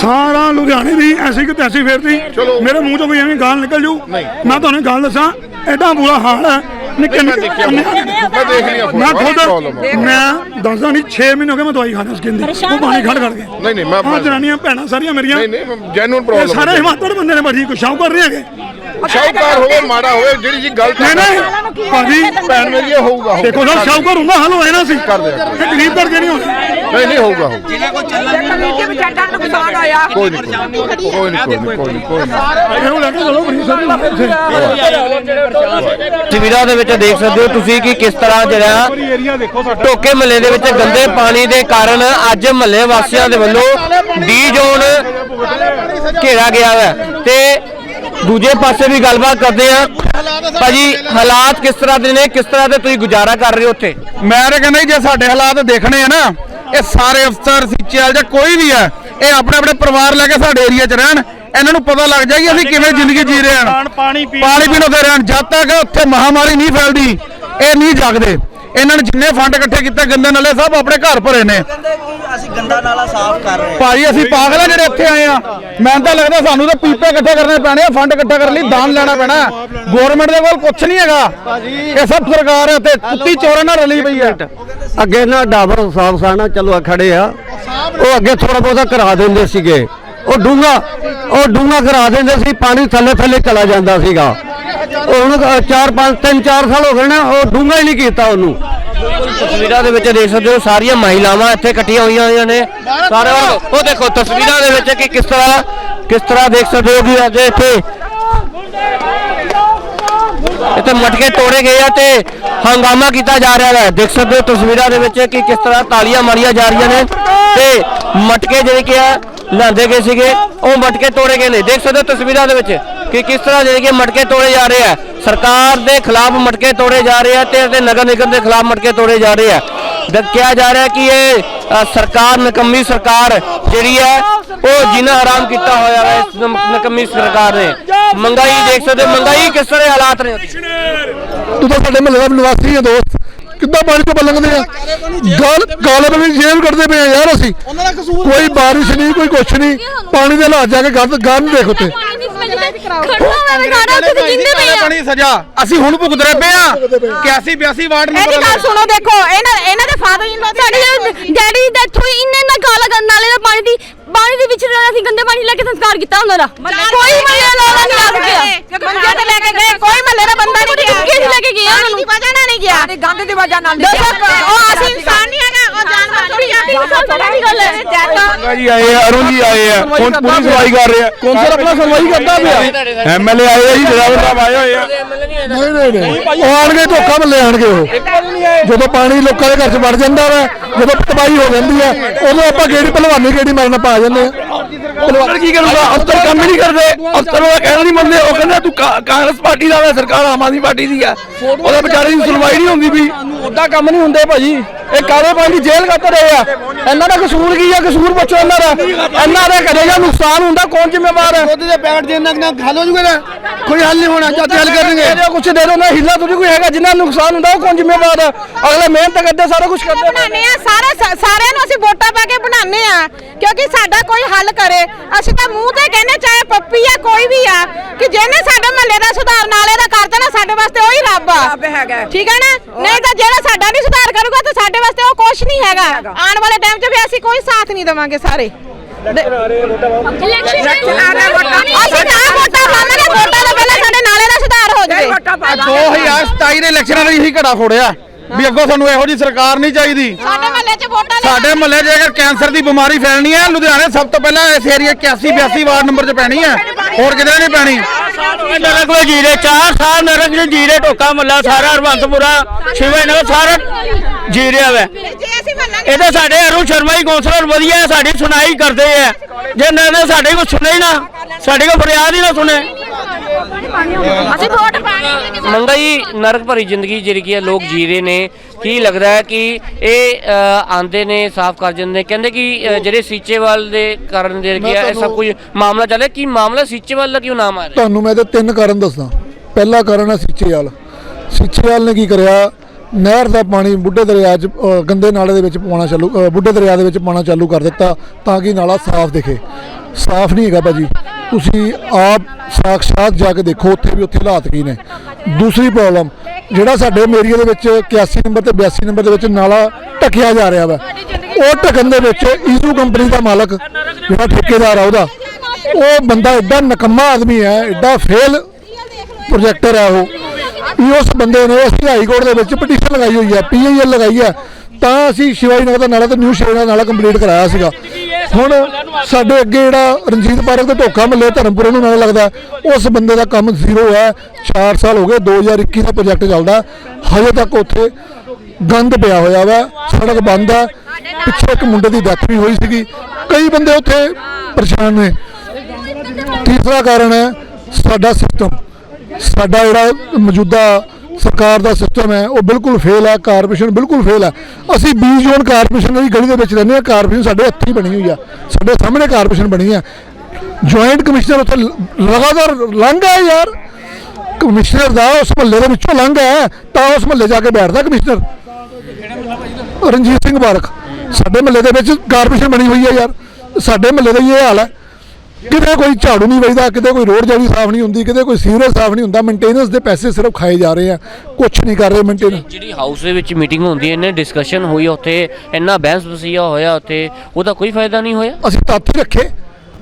ਸਾਰਾ ਲੁਧਿਆਣੇ ਦੀ ਐਸੀ ਕਿ ਤੈਸੀ ਫੇਰਤੀ। ਮੇਰੇ ਮੂੰਹ ਚੋਂ ਵੀ ਐਵੇਂ ਗਾਲ ਨਿਕਲ ਜੂ? ਮੈਂ ਤੁਹਾਨੂੰ ਗੱਲ ਦੱਸਾਂ ਐਡਾ ਬੁਰਾ ਹਾਲ ਹੈ। ਨਿੱਕੇ
ਮੈਂ
ਨਿੱਕੇ
ਮੈਂ ਦੇਖ ਲਿਆ।
ਮੈਂ
ਬਹੁਤ problem
ਖੁਦ
ਹੈ।
ਮੈਂ ਦੱਸਦਾ ਨਹੀਂ 6 ਮਹੀਨੇ ਹੋ ਗਏ ਮੈਂ ਦਵਾਈ ਖਾਣਾ ਸਕਿਨ ਦੀ। ਉਹ ਪਾਣੀ ਖੜ ਖੜ ਕੇ
ਨਹੀਂ ਨਹੀਂ ਮੈਂ
ਜਨਾਨੀਆਂ ਭੈਣਾਂ ਸਾਰੀਆਂ ਮੇਰੀਆਂ।
ਨਹੀਂ ਨਹੀਂ ਜੈਨੂਨ ਪ੍ਰੋਬਲਮ
ਸਾਰੇ ਹਿਮਾਚਲ ਬੰਦੇ ਨੇ ਭਾਜੀ ਕੋਈ ਸ਼ਾਹੂਕਾਰ ਨਹੀਂ ਹੈਗੇ।
ਸ਼ਾਹੂਕਾਰ ਹੋਵੇ ਮਾੜਾ ਹੋਵੇ ਜਿਹੜੀ ਜੀ ਗਲਤ
ਨਹੀਂ ਨਹੀਂ। ਭਾਜੀ
ਭੈਣ ਮੇਰੀ ਇਹ ਹੋਊਗਾ।
ਦੇਖੋ ਸਰ ਸ਼ਾਹੂਕਾਰ ਹੁੰਦਾ ਹੱਲ ਹੋਇਆ ਨਾ ਸੀ।
ਕਰ ਦਿਆ।
ਇਹ ਗਰੀਬ ਕਰਕੇ ਨਹੀਂ ਹੋਣਾ
ਨਹੀਂ ਨਹੀਂ ਹੋਊਗਾ ਹੋਊਗਾ।
ਕਮੇਟੀ ਵਿੱਚ ਐਡਾ ਨੁਕਸਾਨ ਹੋਇਆ
ਕੋਈ ਨਹੀਂ ਕੋਈ ਨਹੀਂ ਕੋਈ ਨਹੀਂ ਕੋਈ ਨਹੀਂ ਕੋਈ ਨਹੀਂ ਕੋਈ ਨਹੀਂ।
ਇਹਨੂੰ ਲੈ ਕੇ ਚਲੋ ਬੜੀ ਸਾਰੀ
ਤਸਵੀਰਾਂ ਦੇ ਵਿੱਚ ਦੇਖ ਸਕਦੇ ਹੋ ਤੁਸੀਂ ਕਿ ਕਿਸ ਤਰ੍ਹਾਂ ਜਿਹੜਾ ਟੋਕੇ ਮਹੱਲੇ ਦੇ ਵਿੱਚ ਗੰਦੇ ਪਾਣੀ ਦੇ ਕਾਰਨ ਅੱਜ ਮਹੱਲੇ ਵਾਸੀਆਂ ਦੇ ਵੱਲੋਂ ਡੀ ਜ਼ੋਨ ਘੇਰਾ ਗਿਆ ਹੈ। ਤੇ ਦੂਜੇ ਪਾਸੇ ਵੀ ਗੱਲਬਾਤ ਕਰਦੇ ਆ ਭਾਜੀ ਹਾਲਾਤ ਕਿਸ ਤਰ੍ਹਾਂ ਦੇ ਨੇ? ਕਿਸ ਤਰ੍ਹਾਂ ਦੇ ਤੁਸੀਂ ਗੁਜ਼ਾਰਾ ਕਰ ਰਹੇ ਹੋ ਉੱਥੇ?
ਮੈਂ ਤਾਂ ਕਹਿੰਦਾ ਜੀ, ਜੇ ਸਾਡੇ ਹਾਲਾਤ ਦੇਖਣੇ ਆ ਨਾ ਇਹ ਸਾਰੇ ਅਫਸਰ ਸਿੱਚੇਲ ਜਾਂ ਕੋਈ ਵੀ ਹੈ ਇਹ ਆਪਣੇ ਆਪਣੇ ਪਰਿਵਾਰ ਲੈ ਕੇ ਸਾਡੇ ਏਰੀਆ 'ਚ ਰਹਿਣ। ਇਹਨਾਂ ਨੂੰ ਪਤਾ ਲੱਗ ਜਾਏਗੀ ਅਸੀਂ ਕਿਵੇਂ ਜ਼ਿੰਦਗੀ ਜੀ ਰਹੇ ਹਾਂ। ਪਾਣੀ ਪੀਣ ਦੇ ਰਹਿਣ। ਜਦ ਤੱਕ ਉੱਥੇ ਮਹਾਮਾਰੀ ਨਹੀਂ ਫੈਲਦੀ ਇਹ ਨਹੀਂ ਜਾਗਦੇ। ਇਹਨਾਂ ਨੇ ਜਿੰਨੇ ਫੰਡ ਇਕੱਠੇ ਕੀਤੇ ਗੰਦੇ ਨਾਲੇ ਸਭ ਆਪਣੇ ਘਰ ਭਰੇ ਨੇ।
ਅਸੀਂ ਗੰਦਾ ਨਾਲਾ ਸਾਫ਼ ਕਰ ਰਹੇ
ਭਾਜੀ ਅਸੀਂ ਪਾਗਲ ਆ ਜਿਹੜੇ ਇੱਥੇ ਆਏ ਆ। ਮੈਨੂੰ ਤਾਂ ਲੱਗਦਾ ਸਾਨੂੰ ਤਾਂ ਪੀਪੇ ਇਕੱਠੇ ਕਰਨੇ ਪੈਣੇ ਆ ਫੰਡ ਇਕੱਠਾ ਕਰਨ ਲਈ ਦਾਨ ਲੈਣਾ ਪੈਣਾ ਗਵਰਨਮੈਂਟ ਦੇ ਕੋਲ ਕੁਝ ਨਹੀਂ ਹੈਗਾ। ਇਹ ਸਭ ਸਰਕਾਰ ਹੈ ਤੇ ਕੁੱਤੀ ਚੋਰਾਂ ਨਾਲ ਰਲੀ ਪਈ ਹੈ।
ਅੱਗੇ ਨਾ ਡਾਬਰ ਸਾਹਿਬ ਸਾਨਾ ਚਲੋ ਖੜੇ ਆ। ਉਹ ਅੱਗੇ ਥੋੜਾ ਬਹੁਤਾ ਕਰਾ ਦਿੰਦੇ ਸੀਗੇ। ਉਹ ਡੂੰਗਾ ਉਹ ਡੂੰਗਾ ਕਰਾ ਦਿੰਦੇ ਸੀ ਪਾਣੀ ਥੱਲੇ ਥੱਲੇ ਚਲਾ ਜਾਂਦਾ ਸੀਗਾ। ਉਹ ਹੁਣ 4 5 3 4 ਸਾਲ ਹੋ ਗਏ ਨਾ, ਉਹ ਡੂੰਗਾ ਹੀ ਨਹੀਂ ਕੀਤਾ ਉਹਨੂੰ।
ਤਸਵੀਰਾਂ ਦੇ ਵਿੱਚ ਦੇਖ ਸਕਦੇ ਹੋ, ਸਾਰੀਆਂ ਮਹਿਲਾਵਾਂ ਇੱਥੇ ਇਕੱਠੀਆਂ ਹੋਈਆਂ ਹੋਈਆਂ ਨੇ। ਸਾਰੇ ਉਹ ਉਹ ਦੇਖੋ, ਤਸਵੀਰਾਂ ਦੇ ਵਿੱਚ ਕਿ ਕਿਸ ਤਰ੍ਹਾਂ ਕਿਸ ਤਰ੍ਹਾਂ ਦੇਖ ਸਕਦੇ ਹੋ ਕਿ ਅੱਜ ਇੱਥੇ ਇੱਥੇ ਮਟਕੇ ਤੋੜੇ ਗਏ ਆ ਤੇ ਹੰਗਾਮਾ ਕੀਤਾ ਜਾ ਰਿਹਾ ਹੈ। ਦੇਖ ਸਕਦੇ ਹੋ ਤਸਵੀਰਾਂ ਦੇ ਵਿੱਚ ਕਿ ਕਿਸ ਤਰ੍ਹਾਂ ਤਾਲੀਆਂ ਮਾਰੀਆਂ ਜਾ ਰਹੀਆਂ ਨੇ ਤੇ ਮਟਕੇ ਜਿਹੜੇ ਕਿ ਆ, ਲਿਆਂਦੇ ਗਏ ਸੀਗੇ, ਉਹ ਮਟਕੇ ਤੋੜੇ ਗਏ ਨੇ। ਦੇਖ ਸਕਦੇ ਹੋ ਤਸਵੀਰਾਂ ਦੇ ਵਿੱਚ। ਕਿ ਕਿਸ ਤਰ੍ਹਾਂ ਜਿਹੜੇ ਕਿ ਮਟਕੇ ਤੋੜੇ ਜਾ ਰਹੇ ਆ? ਸਰਕਾਰ ਦੇ ਖਿਲਾਫ ਮਟਕੇ ਤੋੜੇ ਜਾ ਰਹੇ ਆ ਤੇ ਤੇ ਨਗਰ ਨਿਗਮ ਦੇ ਖਿਲਾਫ ਮਟਕੇ ਤੋੜੇ ਜਾ ਰਹੇ ਆ। ਕਿਹਾ ਜਾ ਰਿਹਾ ਕਿ ਇਹ ਸਰਕਾਰ ਨਕੰਮੀ ਸਰਕਾਰ ਜਿਹੜੀ ਹੈ ਉਹ ਜਿਨਾ ਹਰਾਮ ਕੀਤਾ ਹੋਇਆ ਹੈ ਇਸ ਨਕੰਮੀ ਸਰਕਾਰ ਨੇ। ਮਹਿੰਗਾਈ ਦੇਖ ਸਕਦੇ ਹੋ, ਮਹਿੰਗਾਈ ਕਿਸ ਤਰ੍ਹਾਂ ਦੇ ਹਾਲਾਤ ਨੇ?
ਤੂੰ ਤਾਂ ਸਾਡੇ ਮਹੱਲੇ ਦਾ ਨਿਵਾਸੀ ਹੈ ਦੋਸਤ। ਕਿੱਦਾਂ ਪਾਣੀ ਤੋਂ ਬਲੰਗਦੇ ਆ? ਗਾਲ ਗਾਲ ਬਣੀ ਜੇਲ੍ਹ ਕੱਢਦੇ ਪਏ ਆ ਯਾਰ ਅਸੀਂ। ਕੋਈ ਬਾਰਿਸ਼ ਨਹੀਂ ਕੋਈ ਕੁਛ ਨਹੀਂ। ਪਾਣੀ ਦੇ ਹਾਲਾਤ ਜਾ ਕੇ ਗੰਦ ਗੰਦ ਦੇਖ ਉੱਤੇ।
ਖੜਨਾ ਮੈਂ ਸਾਡਾ ਉੱਥੇ ਜਿੰਦੇ ਪਏ ਆ।
ਬਣੀ ਸਜ਼ਾ। ਅਸੀਂ ਹੁਣ ਭੁਗਤ ਰਹੇ ਪਏ ਆ। 81 82 ਵਾਰਡ
ਇਹਦੀ
ਨੰਬਰ
ਗੱਲ ਸੁਣੋ ਦੇਖੋ ਇਹਨਾਂ ਇਹਨਾਂ ਦੇ ਫਾਦਰ ਇਨ ਲਾ ਸਾਡੇ ਡੈਡੀ ਦੀ ਡੈਥ ਹੋਈ ਇੰਨੇ ਨਾ ਗਾਲਾ ਗੰਦ ਨਾਲੇ ਦਾ ਪਾਣੀ ਦੀ ਪਾਣੀ ਦੇ ਵਿੱਚ ਰਹਿਣਾ ਸੀ ਗੰਦੇ ਪਾਣੀ ਲੈ ਕੇ ਸੰਸਕਾਰ ਕੀਤਾ ਉਹਨਾਂ ਦਾ। ਕੋਈ ਮੱਲੇ ਲਾਲਾ ਨਹੀਂ ਆ ਸਕਿਆ।
ਮੰਜੇ ਤੇ ਲੈ ਕੇ ਗਏ ਕੋਈ ਮੱਲੇ ਦਾ ਬੰਦਾ ਨਹੀਂ ਗਿਆ
ਕਿਸ ਲੈ ਕੇ ਗਿਆ ਉਹਨਾਂ ਨੂੰ।
ਵਜ੍ਹਾ ਨਾਲ ਨਹੀਂ ਗਿਆ। ਗੰਦ ਦੀ ਵਜ੍ਹਾ ਨਾਲ ਨਹੀਂ
ਦੱਸੋ, ਉਹ ਅਸੀਂ ਇਨਸਾਨ ਨਹੀਂ ਹੈਗਾ ਉਹ ਜਾਨਵਰ ਥੋੜੀ ਆ ਦੀ ਗੱਲ ਹੈ
ਜੀ ਆਏ ਆ ਅਰੁਣ ਜੀ ਆਏ ਆ। ਹੁਣ ਪੂਰੀ ਸੁਣਵਾਈ ਕਰ ਰਹੇ? ਆ ਕੌਂਸਲ ਆਪਣਾ ਸੁਣਵਾਈ ਕਰਦਾ ਪਿਆ? ਐਮਐਲਏ ਆਏ ਆ ਜੀ ਜਰਾਵਰ ਸਾਹਿਬ ਆਏ ਹੋਏ ਆ।
ਨਹੀਂ ਨਹੀਂ ਨਹੀਂ। ਉਹ ਆਣਗੇ ਧੋਖਾ ਮੱਲੇ ਆਣਗੇ ਉਹ। ਜਦੋਂ ਪਾਣੀ ਲੋਕਾਂ ਦੇ ਘਰ 'ਚ ਵੜ ਜਾਂਦਾ ਵਾ ਜਦੋਂ ਤਬਾਹੀ ਹੋ ਜਾਂਦੀ ਹੈ ਉਦੋਂ ਆਪਾਂ ਕਿਹੜੀ ਭਲਵਾਨੀ ਕਿਹੜੀ ਮਰਨ ਪਾ ਜਾਂਦੇ ਆ।
ਅਫਸਰ ਕੀ ਕਰੂਗਾ? ਅਫਸਰ ਕੰਮ ਹੀ ਨਹੀਂ ਕਰਦੇ। ਅਫਸਰ ਉਹਦਾ ਕਹਿਣਾ ਨਹੀਂ ਮੰਨਦੇ। ਉਹ ਕਹਿੰਦੇ ਤੂੰ ਕਾ- ਕਾਂਗਰਸ ਪਾਰਟੀ ਦਾ ਵਾ ਸਰਕਾਰ ਆਮ ਆਦਮੀ ਪਾਰਟੀ ਦੀ ਆ ਉਹਦੇ ਵਿਚਾਰੇ ਦੀ ਸੁਣਵਾਈ ਨਹੀਂ ਹੁੰਦੀ ਵੀ। ਉਹਦਾ ਕੰਮ ਨਹੀਂ ਹੁੰਦੇ ਭਾਜੀ। ਇਹ ਕਾਲੇ ਪਾਣੀ ਜੇਲ੍ਹ ਕੱਟ ਰਹੇ ਆ। ਇਹਨਾਂ ਦਾ ਕਸੂਰ ਕੀ ਆ? ਕਸੂਰ ਪੁੱਛੋ ਇਹਨਾਂ ਦਾ। ਇਹਨਾਂ ਦਾ ਕਰੇਗਾ ਨੁਕਸਾਨ ਹੁੰਦਾ ਕੌਣ ਜ਼ਿੰਮੇਵਾਰ ਹੈ?
ਦੁੱਧ ਦੇ ਪੈਕਟ ਦੇ ਨਾਲ ਨਾਲ ਹੱਲ ਹੋ ਜੂਗਾ ਨਾ ਕੋਈ ਹੱਲ ਨਹੀਂ ਹੋਣਾ ਜਦ ਹੱਲ ਕਰਨਗੇ।
ਇਹਦੇ ਕੁਛ ਦੇ ਦੋ ਨਾ ਹਿੱਲਾ ਥੋੜੀ ਕੋਈ ਹੈਗਾ। ਜਿੰਨਾ ਨੁਕਸਾਨ ਹੁੰਦਾ ਉਹ ਕੌਣ ਜ਼ਿੰਮੇਵਾਰ ਹੈ? ਅਗਲੇ ਮਿਹਨਤ ਕਰਦੇ ਸਾਰਾ ਕੁਝ ਕਰਦੇ।
ਬਣਾਉਂਦੇ ਆ ਸਾਰੇ ਸਾਰਿਆਂ ਨੂੰ ਅਸੀਂ ਵੋਟਾਂ ਪਾ ਕੇ ਬਣਾਉਂਦੇ ਆ। ਕਿਉਂਕਿ ਸਾਡਾ ਕੋਈ ਹੱਲ ਕਰੇ। ਅਸੀਂ ਤਾਂ ਮੂੰਹ ਤੇ ਕਹਿੰਦੇ ਚਾਹੇ ਪੱਪੀ ਆ ਕੋਈ ਵੀ ਆ ਕਿ ਜਿਹਨੇ ਸਾਡੇ ਮਹੱਲੇ ਦਾ ਸੁਧਾਰ ਨਾਲੇ ਦਾ ਕਰ ਦੇਣਾ ਸਾਡੇ ਵਾਸਤੇ ਉਹੀ ਰੱਬ ਆ। ਠੀਕ ਹੈ ਨਾ? ਨਹੀਂ ਤਾਂ ਜਿਹੜਾ ਸਾਡਾ ਨਹੀਂ ਸੁਧਾਰ ਕਰੂਗਾ ਤਾਂ ਸਾਡੇ ਵਾਸਤੇ ਉਹ ਕੁਝ ਨਹੀਂ ਹੈਗਾ। ਆਉਣ ਵਾਲੇ ਟਾਈਮ 'ਚ ਵੀ ਅਸੀਂ ਕੋਈ ਸਾਥ ਨਹੀਂ ਦੇਵਾਂਗੇ ਸਾਰੇ।
ਇਲੈਕਸ਼ਨ
ਅਸੀਂ ਤਾਂ ਵੋਟਾਂ ਪਾਵਾਂਗੇ ਵੋਟਾਂ ਤੋਂ ਪਹਿਲਾਂ ਸਾਡੇ ਨਾਲੇ ਦਾ ਸੁਧਾਰ ਹੋ ਜਾਵੇ।
2027 ਦੇ ਇਲੈਕਸ਼ਨਾਂ ਦਾ ਇਹੀ ਘੜਾ ਖੋੜਿਆ ਵੀ ਅੱਗੋਂ ਸਾਨੂੰ ਇਹੋ ਜੀ ਸਰਕਾਰ ਨਹੀਂ ਚਾਹੀਦੀ।
ਸਾਡੇ ਮਹੱਲੇ 'ਚ ਵੋਟਾਂ ਲੈ
ਸਾਡੇ ਮਹੱਲੇ 'ਚ ਅਗਰ ਕੈਂਸਰ ਦੀ ਬਿਮਾਰੀ ਫੈਲਣੀ ਹੈ ਲੁਧਿਆਣੇ ਸਭ ਤੋਂ ਪਹਿਲਾਂ ਇਸ ਏਰੀਆ 81 82 ਵਾਰਡ ਨੰਬਰ 'ਚ ਪੈਣੀ ਹੈ। ਹੋਰ ਕਿਤੇ ਨਹੀਂ ਪੈਣੀ।
ਨਰਕ ਵਿੱਚ ਜੀਰੇ ਚਾਰ ਸਾਲ ਨਰਕ ਵਿੱਚ ਜੀਰੇ ਟੋਕਾ ਮੱਲਾ ਸਾਰਾ ਹਰਵੰਤਪੁਰਾ ਸ਼ਿਵੇ ਨਗਰ ਸਾਰਾ ਜੀ ਰਿਹਾ ਵੈ ਇਹ ਤਾਂ ਸਾਡੇ ਅਰੁਣ ਸ਼ਰਮਾ ਹੀ ਕੌਂਸਲਰ ਵਧੀਆ ਹੈ ਸਾਡੀ ਸੁਣਾਈ ਕਰਦੇ ਆ ਜੇ ਨਾ ਨਾ ਸਾਡੇ ਕੋ ਸੁਣੇ ਹੀ ਨਾ ਸਾਡੇ ਕੋ ਫਰਿਆਦ ਹੀ ਨਾ ਸੁਣੇ।
ਅਸੀਂ ਵੋਟ ਪਾਣੀ
ਮੰਗਾ ਜੀ ਨਰਕ ਭਰੀ ਜ਼ਿੰਦਗੀ ਜਿਹੜੀ ਕੀ ਹੈ ਲੋਕ ਜੀ ਰਹੇ ਨੇ। ਕੀ ਲੱਗਦਾ ਹੈ ਕਿ ਇਹ ਆਂਦੇ ਨੇ ਸਾਫ਼ ਕਰ ਜਾਂਦੇ ਨੇ। ਕਹਿੰਦੇ ਕਿ ਜਿਹੜੇ ਸੀਚੇਵਾਲ ਦੇ ਕਾਰਨ ਜਿਹੜੇ ਕੀ ਇਹ ਸਭ ਕੁਝ ਮਾਮਲਾ ਚੱਲ ਕੀ ਮਾਮਲਾ ਸੀਚੇਵਾਲ ਦਾ ਕਿਉਂ ਨਾਮ ਆ ਰਿਹਾ?
ਤੁਹਾਨੂੰ ਮੈਂ ਇਹਦੇ ਤਿੰਨ ਕਾਰਨ ਦੱਸਦਾ। ਪਹਿਲਾ ਕਾਰਨ ਹੈ ਸਿੱਚੇਵਾਲ। ਸਿੱਚੇਵਾਲ ਨੇ ਕੀ ਕਰਿਆ? ਨਹਿਰ ਦਾ ਪਾਣੀ ਬੁੱਢੇ ਦਰਿਆ 'ਚ ਗੰਦੇ ਨਾਲੇ ਦੇ ਵਿੱਚ ਪਾਉਣਾ ਚਾਲੂ ਬੁੱਢੇ ਦਰਿਆ ਦੇ ਵਿੱਚ ਪਾਉਣਾ ਚਾਲੂ ਕਰ ਦਿੱਤਾ ਤਾਂ ਕਿ ਨਾਲਾ ਸਾਫ਼ ਦਿਖੇ। ਸਾਫ਼ ਨਹੀਂ ਹੈਗਾ ਭਾਜੀ। ਤੁਸੀਂ ਆਪ ਸਾਖਸ਼ਾਤ ਜਾ ਕੇ ਦੇਖੋ, ਉੱਥੇ ਵੀ ਉੱਥੇ ਹਾਲਾਤ ਕੀ ਨੇ। ਦੂਸਰੀ ਪ੍ਰੋਬਲਮ ਜਿਹੜਾ ਸਾਡੇ ਏਰੀਆ ਦੇ ਵਿੱਚ 81 ਨੰਬਰ ਤੇ 82 ਨੰਬਰ ਦੇ ਵਿੱਚ ਨਾਲਾ ਢੱਕਿਆ ਜਾ ਰਿਹਾ ਵਾ, ਉਹ ਢੱਕਣ ਦੇ ਵਿੱਚ ਈਜ਼ੂ ਕੰਪਨੀ ਦਾ ਮਾਲਕ, ਜਿਹੜਾ ਠੇਕੇਦਾਰ ਆ ਉਹਦਾ, ਉਹ ਬੰਦਾ ਐਡਾ ਨਕਮਾ ਆਦਮੀ ਹੈ ਐਡਾ ਫੇਲ ਪ੍ਰੋਜੈਕਟਰ ਹੈ ਉਹ। ਵੀ ਉਸ ਬੰਦੇ ਨੇ, ਅਸੀਂ ਹਾਈ ਕੋਰਟ ਦੇ ਵਿੱਚ ਪਟੀਸ਼ਨ ਲਗਾਈ ਹੋਈ ਹੈ ਪੀਆਈਐਲ ਲਗਾਈ ਹੈ, ਤਾਂ ਅਸੀਂ ਸ਼ਿਵਾਜੀ ਨਗਰ ਦਾ ਨਾਲਾ ਤੇ ਨਿਊ ਸ਼ਿਵਾਜੀ ਨਗਰ ਦਾ ਨਾਲਾ ਕੰਪਲੀਟ ਕਰਾਇਆ ਸੀਗਾ। ਹੁਣ ਸਾਡੇ ਅੱਗੇ ਜਿਹੜਾ ਰਣਜੀਤ ਪਾਰਕ ਤੇ ਢੋਕਾ ਮੱਲੇ ਧਰਮਪੁਰੇ ਨੂੰ ਨਾਲਾ ਲੱਗਦਾ ਉਸ ਬੰਦੇ ਦਾ ਕੰਮ ਜ਼ੀਰੋ ਹੈ। 4 ਸਾਲ ਹੋ ਗਏ 2021 ਦਾ ਪ੍ਰੋਜੈਕਟ ਚੱਲਦਾ ਹਜੇ ਤੱਕ ਉੱਥੇ ਗੰਦ ਪਿਆ ਹੋਇਆ ਵਾ। ਸੜਕ ਬੰਦ ਹੈ। ਪਿੱਛੇ ਇੱਕ ਮੁੰਡੇ ਦੀ ਡੈਥ ਵੀ ਹੋਈ ਸੀਗੀ। ਕਈ ਬੰਦੇ ਉੱਥੇ ਪਰੇਸ਼ਾਨ ਨੇ। ਤੀਸਰਾ ਕਾਰਨ ਹੈ ਸਾਡਾ ਸਿਸਟਮ ਸਾਡਾ ਜਿਹੜਾ ਮੌਜੂਦਾ ਸਰਕਾਰ ਦਾ ਸਿਸਟਮ ਹੈ, ਉਹ ਬਿਲਕੁਲ ਫੇਲ ਹੈ ਕਾਰਪੋਰੇਸ਼ਨ ਬਿਲਕੁਲ ਫੇਲ ਹੈ। ਅਸੀਂ ਬੀ ਜ਼ੋਨ ਕਾਰਪੋਰੇਸ਼ਨ ਦੀ ਗਲੀ ਦੇ ਵਿੱਚ ਰਹਿੰਦੇ ਹਾਂ ਕਾਰਪੋਰੇਸ਼ਨ ਸਾਡੇ ਹੱਥੀਂ ਬਣੀ ਹੋਈ ਆ। ਸਾਡੇ ਸਾਹਮਣੇ ਕਾਰਪੋਰੇਸ਼ਨ ਬਣੀ ਹੈ ਜੁਆਇੰਟ ਕਮਿਸ਼ਨਰ ਉੱਥੇ ਲਗਾਤਾਰ ਲੰਘ ਹੈ ਯਾਰ। ਕਮਿਸ਼ਨਰ ਦਾ ਉਸ ਮਹੱਲੇ ਦੇ ਵਿੱਚੋਂ ਲੰਘ ਹੈ, ਤਾਂ ਉਸ ਮਹੱਲੇ ਜਾ ਕੇ ਬੈਠਦਾ ਕਮਿਸ਼ਨਰ ਰਣਜੀਤ ਸਿੰਘ ਬਾਰਕ ਸਾਡੇ ਮਹੱਲੇ ਦੇ ਵਿੱਚ ਕਾਰਪੋਰੇਸ਼ਨ ਬਣੀ ਹੋਈ ਹੈ ਯਾਰ। ਸਾਡੇ ਮਹੱਲੇ ਦਾ ਹੀ ਇਹ ਹਾਲ ਹੈ। ਕਿਤੇ ਕੋਈ ਝਾੜੂ ਨਹੀਂ ਵੱਜਦਾ ਕਿਤੇ ਕੋਈ ਰੋਡ ਜਿਹੜੀ ਸਾਫ਼ ਨਹੀਂ ਹੁੰਦੀ ਕਿਤੇ ਕੋਈ ਸੀਵਰੇਜ ਸਾਫ਼ ਨਹੀਂ ਹੁੰਦਾ ਮੇਨਟੇਨੈਂਸ ਦੇ ਪੈਸੇ ਸਿਰਫ ਖਾਏ ਜਾ ਰਹੇ ਆ ਕੁਝ ਨਹੀਂ ਕਰ ਰਹੇ ਮੇਨਟੇਨੈਂਸ
ਜਿਹੜੀ ਹਾਊਸ ਦੇ ਵਿੱਚ ਮੀਟਿੰਗ ਹੁੰਦੀ ਹੈ ਇਹਨੇ ਡਿਸਕਸ਼ਨ ਹੋਈ ਉੱਥੇ ਇੰਨਾ ਬਹਿਸ ਵਸੀਆ ਹੋਇਆ ਉੱਥੇ ਉਹਦਾ ਕੋਈ ਫਾਇਦਾ ਨਹੀਂ ਹੋਇਆ?
ਅਸੀਂ ਤੱਥ ਹੀ ਰੱਖੇ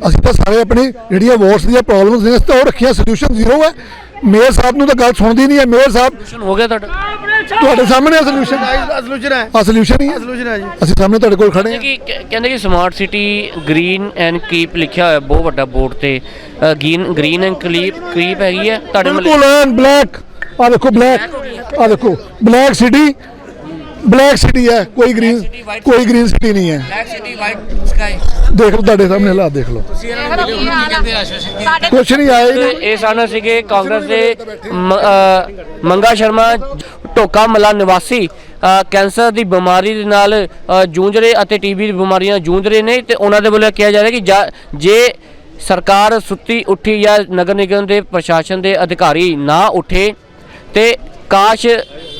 ਅਸੀਂ ਤਾਂ ਸਾਰੇ ਆਪਣੀ ਜਿਹੜੀਆਂ ਵਾਰਡਸ ਦੀਆਂ ਪ੍ਰੋਬਲਮਸ ਨੇ ਤਾਂ ਉਹ ਰੱਖੀਆਂ ਸੋਲੂਸ਼ਨ ਜ਼ੀਰੋ ਹੈ। ਮੇਅਰ ਸਾਹਿਬ ਨੂੰ ਤਾਂ ਗੱਲ ਸੁਣਦੀ ਨਹੀਂ ਹੈ ਮੇਅਰ ਸਾਹਿਬ।
Solution ਹੋ ਗਿਆ ਤੁਹਾਡਾ।
ਤੁਹਾਡੇ ਸਾਹਮਣੇ ਸੋਲੂਸ਼ਨ
ਸੋਲੂਸ਼ਨ ਹੈ।
ਆ ਸੋਲੂਸ਼ਨ ਹੀ ਹੈ?
ਸੋਲੂਸ਼ਨ ਹੈ ਜੀ।
ਅਸੀਂ ਸਾਹਮਣੇ ਤੁਹਾਡੇ ਕੋਲ ਖੜੇ ਹਾਂ।
ਕਿ ਕਹਿੰਦੇ ਕਿ smart city green and keep ਲਿਖਿਆ ਹੋਇਆ ਬਹੁਤ ਵੱਡਾ ਬੋਰਡ ਤੇ ਗ੍ਰੀਨ ਗ੍ਰੀਨ ਐਂਡ ਕਲੀਪ ਕਰੀਪ ਹੈਗੀ ਹੈ। ਤੁਹਾਡੇ
ਬਿਲਕੁਲ ਐਨ ਬਲੈਕ ਆ ਦੇਖੋ ਬਲੈਕ ਆ ਦੇਖੋ ਬਲੈਕ ਸਿਟੀ ਬਲੈਕ ਸਿਟੀ ਹੈ ਕੋਈ ਗ੍ਰੀਨ ਕੋਈ ਗ੍ਰੀਨ ਸਿਟੀ ਨਹੀਂ ਹੈ।
ਬਲੈਕ ਸਿਟੀ ਵਾਈਟ ਸਕਾਈ
ਦੇਖ ਲਓ ਤੁਹਾਡੇ ਸਾਹਮਣੇ ਹਾਲਾਤ ਦੇਖ ਲਓ। ਕੁਛ ਨਹੀਂ ਆਏ।
ਇਹ ਸਨ ਸੀਗੇ ਕਾਂਗਰਸ ਦੇ ਮ- ਅ, ਮੰਗਾ ਸ਼ਰਮਾ ਢੋਕਾ ਮਲਾ ਨਿਵਾਸੀ। ਅ, ਕੈਂਸਰ ਦੀ ਬਿਮਾਰੀ ਦੇ ਨਾਲ ਅ, ਜੂਝ ਰਹੇ ਅਤੇ ਟੀਬੀ ਦੀ ਬਿਮਾਰੀਆਂ ਜੂਝ ਰਹੇ ਨੇ ਤੇ ਉਹਨਾਂ ਦੇ ਵੱਲੋਂ ਕਿਹਾ ਜਾ ਰਿਹਾ ਕਿ ਜਾ- ਜੇ ਸਰਕਾਰ ਸੁੱਤੀ ਉੱਠੀ ਜਾਂ ਨਗਰ ਨਿਗਮ ਦੇ ਪ੍ਰਸ਼ਾਸਨ ਦੇ ਅਧਿਕਾਰੀ ਨਾ ਉੱਠੇ ਤੇ ਕਾਸ਼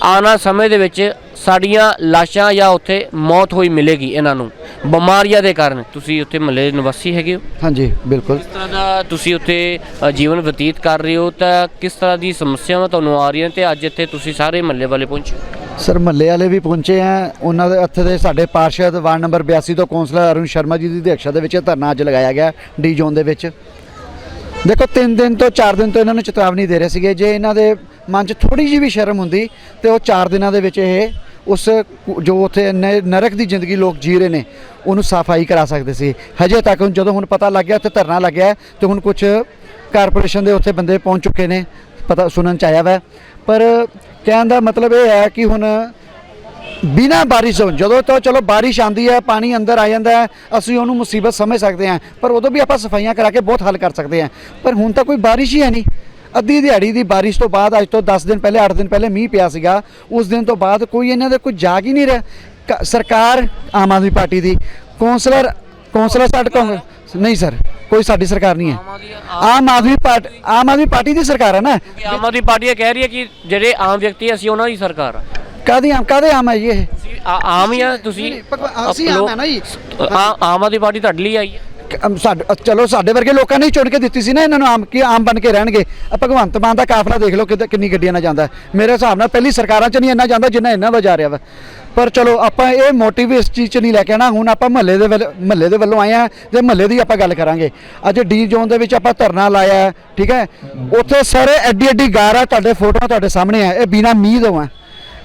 ਆਉਣਾ ਸਮੇਂ ਦੇ ਵਿੱਚ ਸਾਡੀਆਂ ਲਾਸ਼ਾਂ ਜਾਂ ਉੱਥੇ ਮੌਤ ਹੋਈ ਮਿਲੇਗੀ ਇਹਨਾਂ ਨੂੰ। ਬਿਮਾਰੀਆਂ ਦੇ ਕਾਰਨ। ਤੁਸੀਂ ਉੱਥੇ ਮਹੱਲੇ ਨਿਵਾਸੀ ਹੈਗੇ ਹੋ?
ਹਾਂਜੀ ਬਿਲਕੁਲ।
ਕਿਸ ਤਰ੍ਹਾਂ ਦਾ ਤੁਸੀਂ ਉੱਥੇ ਅ, ਜੀਵਨ ਬਤੀਤ ਕਰ ਰਹੇ ਹੋ? ਤਾਂ ਕਿਸ ਤਰ੍ਹਾਂ ਦੀ ਸਮੱਸਿਆਵਾਂ ਤੁਹਾਨੂੰ ਆ ਰਹੀਆਂ ਤੇ ਅੱਜ ਇੱਥੇ ਤੁਸੀਂ ਸਾਰੇ ਮਹੱਲੇ ਵਾਲੇ ਪਹੁੰਚੇ
ਸਰ ਮਹੱਲੇ ਵਾਲੇ ਵੀ ਪਹੁੰਚੇ ਆ। ਉਹਨਾਂ ਦੇ ਇੱਥੇ ਦੇ ਸਾਡੇ ਪਾਰਸ਼ਦ ਵਾਰਡ ਨੰਬਰ 82 ਤੋਂ ਕੌਂਸਲਰ ਅਰੁਣ ਸ਼ਰਮਾ ਜੀ ਦੀ ਅਧਿਕਸ਼ਤਾ ਦੇ ਵਿੱਚ ਇਹ ਧਰਨਾ ਅੱਜ ਲਗਾਇਆ ਗਿਆ ਡੀ ਜ਼ੋਨ ਦੇ ਵਿੱਚ। ਦੇਖੋ 3 ਦਿਨ ਤੋਂ 4 ਦਿਨ ਤੋਂ ਇਹਨਾਂ ਨੂੰ ਚੇਤਾਵਨੀ ਦੇ ਰਹੇ ਸੀਗੇ। ਜੇ ਇਹਨਾਂ ਦੇ ਮਨ 'ਚ ਥੋੜੀ ਜਿਹੀ ਵੀ ਸ਼ਰਮ ਹੁੰਦੀ ਤੇ ਉਹ 4 ਦਿਨਾਂ ਦੇ ਵਿੱਚ ਇਹ ਉਸ ਜੋ ਉੱਥੇ ਨ- ਨਰਕ ਦੀ ਜ਼ਿੰਦਗੀ ਲੋਕ ਜੀ ਰਹੇ ਨੇ ਉਹਨੂੰ ਸਫ਼ਾਈ ਕਰਾ ਸਕਦੇ ਸੀ। ਹਜੇ ਤੱਕ ਹੁਣ ਜਦੋਂ ਹੁਣ ਪਤਾ ਲੱਗ ਗਿਆ ਉੱਥੇ ਧਰਨਾ ਲੱਗਿਆ ਹੈ, ਤੇ ਹੁਣ ਕੁਝ ਕਾਰਪੋਰੇਸ਼ਨ ਦੇ ਉੱਥੇ ਬੰਦੇ ਪਹੁੰਚ ਚੁੱਕੇ ਨੇ ਪਤਾ ਸੁਣਨ ਚ ਆਇਆ ਵਾ। ਪਰ ਕਹਿਣ ਦਾ ਮਤਲਬ ਇਹ ਹੈ ਕਿ ਹੁਣ ਬਿਨਾ ਬਾਰਿਸ਼ ਤੋਂ ਜਦੋਂ ਤੋਂ ਚਲੋ ਬਾਰਿਸ਼ ਆਂਦੀ ਹੈ ਪਾਣੀ ਅੰਦਰ ਆ ਜਾਂਦਾ ਹੈ ਅਸੀਂ ਉਹਨੂੰ ਮੁਸੀਬਤ ਸਮਝ ਸਕਦੇ ਹਾਂ ਪਰ ਉਦੋਂ ਵੀ ਆਪਾਂ ਸਫਾਈਆਂ ਕਰਾ ਕੇ ਬਹੁਤ ਹੱਲ ਕਰ ਸਕਦੇ ਹਾਂ। ਪਰ ਹੁਣ ਤਾਂ ਕੋਈ ਬਾਰਿਸ਼ ਹੀ ਹੈ ਨਹੀਂ। ਅੱਧੀ ਦਿਹਾੜੀ ਦੀ ਬਾਰਿਸ਼ ਤੋਂ ਬਾਅਦ ਅੱਜ ਤੋਂ 10 ਦਿਨ ਪਹਿਲੇ 8 ਦਿਨ ਪਹਿਲੇ ਮੀਂਹ ਪਿਆ ਸੀਗਾ। ਉਸ ਦਿਨ ਤੋਂ ਬਾਅਦ ਕੋਈ ਇਹਨਾਂ ਦੇ ਕੋਈ ਜਾਗ ਹੀ ਨਹੀਂ ਰਿਹਾ। ਸਰਕਾਰ ਆਮ ਆਦਮੀ ਪਾਰਟੀ ਦੀ। ਕੌਂਸਲਰ ਕੌਂਸਲਰ ਸਾਡੇ ਕਾਂਗਰਸ ਨਹੀਂ ਸਰ ਕੋਈ ਸਾਡੀ ਸਰਕਾਰ ਨਹੀਂ ਹੈ। ਆਮ ਆਦਮੀ ਪਾਰਟੀ ਆਮ ਆਦਮੀ ਪਾਰਟੀ ਦੀ ਸਰਕਾਰ ਹੈ ਨਾ।
ਆਮ ਆਦਮੀ ਪਾਰਟੀ ਇਹ ਕਹਿ ਰਹੀ ਹੈ ਕਿ ਜਿਹੜੇ ਆਮ ਵਿਅਕਤੀ ਅਸੀਂ ਉਹਨਾਂ ਦੀ ਸਰਕਾਰ ਆ
ਕਾਦੀ ਆਮ ਕਾਦੇ ਆਮ ਹੈ ਜੀ ਇਹ?
ਆਮ ਹੀ ਆ ਤੁਸੀਂ
ਅਸੀਂ ਆਮ ਹੈ ਨਾ ਜੀ।
ਆ- ਆਮ ਆਦਮੀ ਪਾਰਟੀ ਤੁਹਾਡੇ ਲਈ ਆਈ ਹੈ।
ਅਮ ਸਾਡੇ ਅ, ਚਲੋ ਸਾਡੇ ਵਰਗੇ ਲੋਕਾਂ ਨੇ ਹੀ ਚੁਣ ਕੇ ਦਿੱਤੀ ਸੀ ਨਾ ਇਹਨਾਂ ਨੂੰ ਆਮ ਕੀ ਆਮ ਬਣ ਕੇ ਰਹਿਣਗੇ। ਆ ਭਗਵੰਤ ਮਾਨ ਦਾ ਕਾਫਲਾ ਦੇਖ ਲਓ ਕਿੱਦਾਂ- ਕਿੰਨੀ ਗੱਡੀਆਂ ਨਾਲ ਜਾਂਦਾ। ਹੈ। ਮੇਰੇ ਹਿਸਾਬ ਨਾਲ ਪਹਿਲੀ ਸਰਕਾਰਾਂ 'ਚ ਨਹੀਂ ਇੰਨਾ ਜਾਂਦਾ ਜਿੰਨਾ ਇਹਨਾਂ ਦਾ ਜਾ ਰਿਹਾ ਵਾ। ਪਰ ਚਲੋ ਆਪਾਂ ਇਹ ਮੋਟਿਵ ਇਸ ਚੀਜ਼ 'ਚ ਨਹੀਂ ਲੈ ਕੇ ਆਣਾ ਹੁਣ ਆਪਾਂ ਮਹੱਲੇ ਦੇ ਵੱਲ- ਮਹੱਲੇ ਦੇ ਵੱਲੋਂ ਆਏ ਆ ਤੇ ਮਹੱਲੇ ਦੀ ਆਪਾਂ ਗੱਲ ਕਰਾਂਗੇ। ਅੱਜ ਡੀ ਜ਼ੋਨ ਦੇ ਵਿੱਚ ਆਪਾਂ ਧਰਨਾ ਲਾਇਆ ਹੈ, ਠੀਕ ਹੈ? ਉੱਥੇ ਸਾਰੇ ਐਡੀ ਐਡੀ ਗਾਰ ਆ ਤੁਹਾਡੇ ਫੋਟੋਆਂ ਤੁਹਾਡੇ ਸਾਹਮਣੇ ਆ। ਇਹ ਬਿਨਾ ਮੀਂਹ ਤੋਂ ਆ।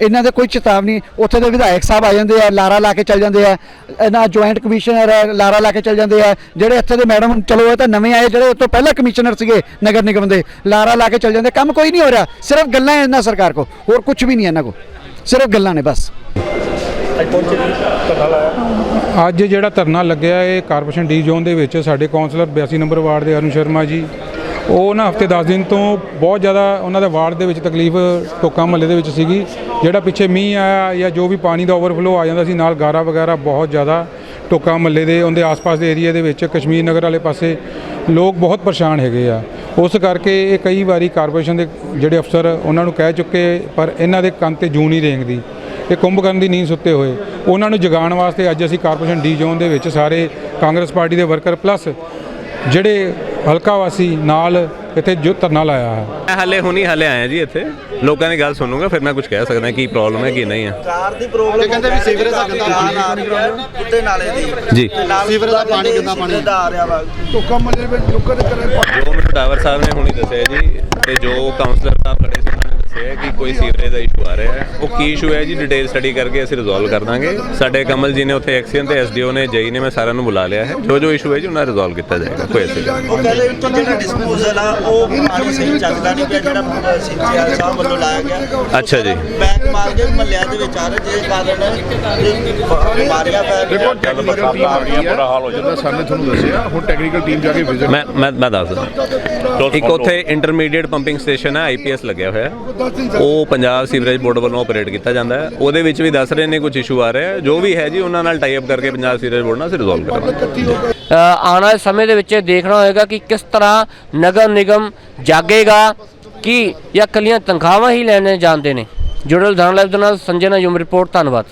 ਇਹਨਾਂ ਦੇ ਕੋਈ ਚੇਤਾਵਨੀ, ਉੱਥੇ ਦੇ ਵਿਧਾਇਕ ਸਾਹਿਬ ਆ ਜਾਂਦੇ ਆ, ਲਾਰਾ ਲਾ ਕੇ ਚੱਲ ਜਾਂਦੇ ਆ, ਇਹਨਾਂ ਜੁਆਇੰਟ ਕਮਿਸ਼ਨਰ ਹੈ ਲਾਰਾ ਲਾ ਕੇ ਚੱਲ ਜਾਂਦੇ ਆ, ਜਿਹੜੇ ਇੱਥੇ ਦੇ ਮੈਡਮ ਚਲੋ ਇਹ ਤਾਂ ਨਵੇਂ ਆਏ, ਜਿਹੜੇ ਉਸ ਤੋਂ ਪਹਿਲਾਂ ਕਮਿਸ਼ਨਰ ਸੀਗੇ ਨਗਰ ਨਿਗਮ ਦੇ, ਲਾਰਾ ਲਾ ਕੇ ਚੱਲ ਜਾਂਦੇ, ਕੰਮ ਕੋਈ ਨਹੀਂ ਹੋ ਰਿਹਾ, ਸਿਰਫ ਗੱਲਾਂ ਹੈ ਇਹਨਾਂ ਸਰਕਾਰ ਕੋ ਹੋਰ ਕੁਝ ਵੀ ਨਹੀਂ ਇਹਨਾਂ ਕੋ ਸਿਰਫ ਗੱਲਾਂ ਨੇ ਬਸ।
ਅੱਜ ਜਿਹੜਾ ਧਰਨਾ ਲੱਗਿਆ, ਇਹ ਕਾਰਪੋਰੇਸ਼ਨ ਡੀ ਜ਼ੋਨ ਦੇ ਵਿੱਚ, ਸਾਡੇ ਕਾਉਂਸਲਰ 82 ਨੰਬਰ ਵਾਰਡ ਦੇ ਅਰੁਣ ਸ਼ਰਮਾ ਜੀ ਉਹ ਨਾ ਹਫ਼ਤੇ 10 ਦਿਨ ਤੋਂ ਬਹੁਤ ਜ਼ਿਆਦਾ ਉਹਨਾਂ ਦੇ ਵਾਰਡ ਦੇ ਵਿੱਚ ਤਕਲੀਫ ਟੋਕਾ ਮਹੱਲੇ ਦੇ ਵਿੱਚ ਸੀਗੀ। ਜਿਹੜਾ ਪਿੱਛੇ ਮੀਂਹ ਆਇਆ ਜਾਂ ਜੋ ਵੀ ਪਾਣੀ ਦਾ ਓਵਰਫਲੋ ਆ ਜਾਂਦਾ ਸੀ, ਨਾਲ ਗਾਰਾ ਵਗੈਰਾ ਬਹੁਤ ਜ਼ਿਆਦਾ ਟੋਕਾ ਮਹੱਲੇ ਦੇ ਉਹਦੇ ਆਸ-ਪਾਸ ਦੇ ਏਰੀਆ ਦੇ ਵਿੱਚ, ਕਸ਼ਮੀਰ ਨਗਰ ਵਾਲੇ ਪਾਸੇ ਲੋਕ ਬਹੁਤ ਪਰੇਸ਼ਾਨ ਹੈਗੇ ਆ। ਉਸ ਕਰਕੇ ਇਹ ਕਈ ਵਾਰੀ ਕਾਰਪੋਰੇਸ਼ਨ ਦੇ ਜਿਹੜੇ ਅਫਸਰ ਉਹਨਾਂ ਨੂੰ ਕਹਿ ਚੁੱਕੇ, ਪਰ ਇਹਨਾਂ ਦੇ ਕੰਨ ਤੇ ਜੂ ਨਹੀਂ ਰੇਂਗਦੀ। ਇਹ ਕੁੰਭਕਰਨ ਦੀ ਨੀਂਦ ਸੁੱਤੇ ਹੋਏ। ਉਹਨਾਂ ਨੂੰ ਜਗਾਉਣ ਵਾਸਤੇ ਅੱਜ ਅਸੀਂ ਕਾਰਪੋਰੇਸ਼ਨ ਡੀ ਜ਼ੋਨ ਦੇ ਵਿੱਚ ਸਾਰੇ ਕਾਂਗਰਸ ਪਾਰਟੀ ਦੇ ਵਰਕਰ ਪਲੱਸ ਜਿਹੜੇ ਹਲਕਾ ਵਾਸੀ ਨਾਲ ਇੱਥੇ ਜੋ ਧਰਨਾ ਲਾਇਆ ਹੈ।
ਮੈਂ ਹਲੇ ਹੁਣੀ ਹਲੇ ਆਇਆ ਜੀ ਇੱਥੇ। ਲੋਕਾਂ ਦੀ ਗੱਲ ਸੁਣੂਗਾ ਫਿਰ ਮੈਂ ਕੁਝ ਕਹਿ ਸਕਦਾ ਕੀ ਪ੍ਰੋਬਲਮ ਹੈ ਕੀ ਨਹੀਂ ਹੈ।
ਕਾਰ ਦੀ ਪ੍ਰੋਬਲਮ ਕਹਿੰਦੇ ਵੀ ਸੀਵਰੇਜ ਦਾ ਗੰਦਾ ਪਾਣੀ ਆ ਰਿਹਾ ਕੁੱਤੇ ਨਾਲੇ ਦੀ।
ਜੀ।
ਸੀਵਰੇਜ ਦਾ ਪਾਣੀ ਗੰਦਾ ਪਾਣੀ? ਆ ਰਿਹਾ ਵਾ। ਟੋਕਾ ਮੱਲੇ ਵਿੱਚ ਲੋਕਾਂ ਦੇ ਘਰੇ
ਜੋ ਮੈਨੂੰ ਡਾਵਰ ਸਾਹਿਬ ਨੇ ਹੁਣੀ ਦੱਸਿਆ ਜੀ ਤੇ ਜੋ ਕਾਉਂਸਲਰ ਸਾਹਿਬ ਦੱਸਿਆ ਕਿ ਕੋਈ ਸੀਵਰੇਜ ਦਾ ਇਸ਼ੂ ਆ ਰਿਹਾ ਹੈ। ਉਹ ਕੀ ਇਸ਼ੂ ਹੈ ਜੀ? ਡਿਟੇਲ ਸਟੱਡੀ ਕਰਕੇ ਅਸੀਂ ਰਿਜ਼ੋਲਵ ਕਰ ਦਾਂਗੇ। ਸਾਡੇ ਕਮਲ ਜੀ ਨੇ ਉੱਥੇ ਐਕਸੀਅਨ ਤੇ ਐਸਡੀਓ ਨੇ ਜਈ ਨੇ ਮੈਂ ਸਾਰਿਆਂ ਨੂੰ ਬੁਲਾ ਲਿਆ ਹੈ। ਜੋ ਜੋ ਇਸ਼ੂ ਹੈ ਜੀ ਉਹਨਾਂ ਰਿਜ਼ੋਲਵ ਕੀਤਾ ਜਾਏਗਾ। ਕੋਈ ਐਸੀ ਗੱਲ ਨਹੀਂ।
ਉਹ ਕਹਿੰਦੇ ਵੀ ਜਿਹੜਾ ਡਿਸਪੋਜ਼ਲ ਆ ਉਹ ਪਾਣੀ ਸਹੀ ਚੱਲਦਾ ਨਹੀਂ ਪਿਆ ਜਿਹੜਾ ਸਿੰਚਾਈ ਸਾਹਿਬ ਵੱਲੋਂ ਲਾਇਆ ਗਿਆ।
ਅੱਛਾ ਜੀ।
ਬੈਕ ਮਾਰ ਕੇ ਮਹੱਲਿਆਂ ਦੇ ਵਿੱਚ ਆ ਰਹੇ ਜੇ ਕਾਰਨ ਬਿਮਾਰੀਆਂ ਫੈਲ
ਦੇਖੋ ਟੈਕਨੀਕਲ ਟੀਮ ਆ ਰਹੀ ਹੈ। ਬੁਰਾ ਹਾਲ ਹੋ ਜਾਂਦਾ ਸਰ ਨੇ ਤੁਹਾਨੂੰ ਦੱਸਿਆ। ਹੁਣ ਟੈਕਨੀਕਲ ਟੀਮ ਜਾ ਕੇ ਵਿਜ਼ਿਟ
ਮੈਂ ਮੈਂ ਮੈਂ ਦੱਸਦਾ। ਇੱਕ ਉੱਥੇ ਇੰਟਰਮੀਡੀਏਟ ਪੰਪਿੰਗ ਸਟੇਸ਼ਨ ਹੈ ਆਈਪੀਐਸ ਲੱਗਿਆ ਹੋਇਆ। ਉਹ ਪੰਜਾਬ ਸੀਵਰੇਜ ਬੋਰਡ ਵੱਲੋਂ ਆਪਰੇਟ ਕੀਤਾ ਜਾਂਦਾ ਹੈ। ਉਹਦੇ ਵਿੱਚ ਵੀ ਦੱਸ ਰਹੇ ਨੇ ਕੁਝ ਇਸ਼ੂ ਆ ਰਿਹਾ ਜੋ ਵੀ ਹੈ ਜੀ, ਉਹਨਾਂ ਨਾਲ ਟਾਈ ਅਪ ਕਰਕੇ ਪੰਜਾਬ ਸੀਵਰੇਜ ਬੋਰਡ ਨਾਲ ਅਸੀਂ ਰਿਜ਼ੋਲਵ ਕਰਾਂਗੇ।
ਆਉਣ ਵਾਲੇ ਸਮੇਂ ਦੇ ਵਿੱਚ ਇਹ ਦੇਖਣਾ ਹੋਏਗਾ ਕਿ ਕਿਸ ਤਰ੍ਹਾਂ ਨਗਰ ਨਿਗਮ ਜਾਗੇਗਾ ਕਿ ਜਾਂ ਕੱਲੀਆਂ ਤਨਖਾਹਾਂ ਹੀ ਲੈਣੇ ਜਾਂਦੇ ਨੇ। ਜੁੜਲ ਧਨ ਲਾਈਵ ਦੇ ਨਾਲ ਸੰਜੇ ਨਾਯੂਮ ਰਿਪੋਰਟ, ਧੰਨਵਾਦ।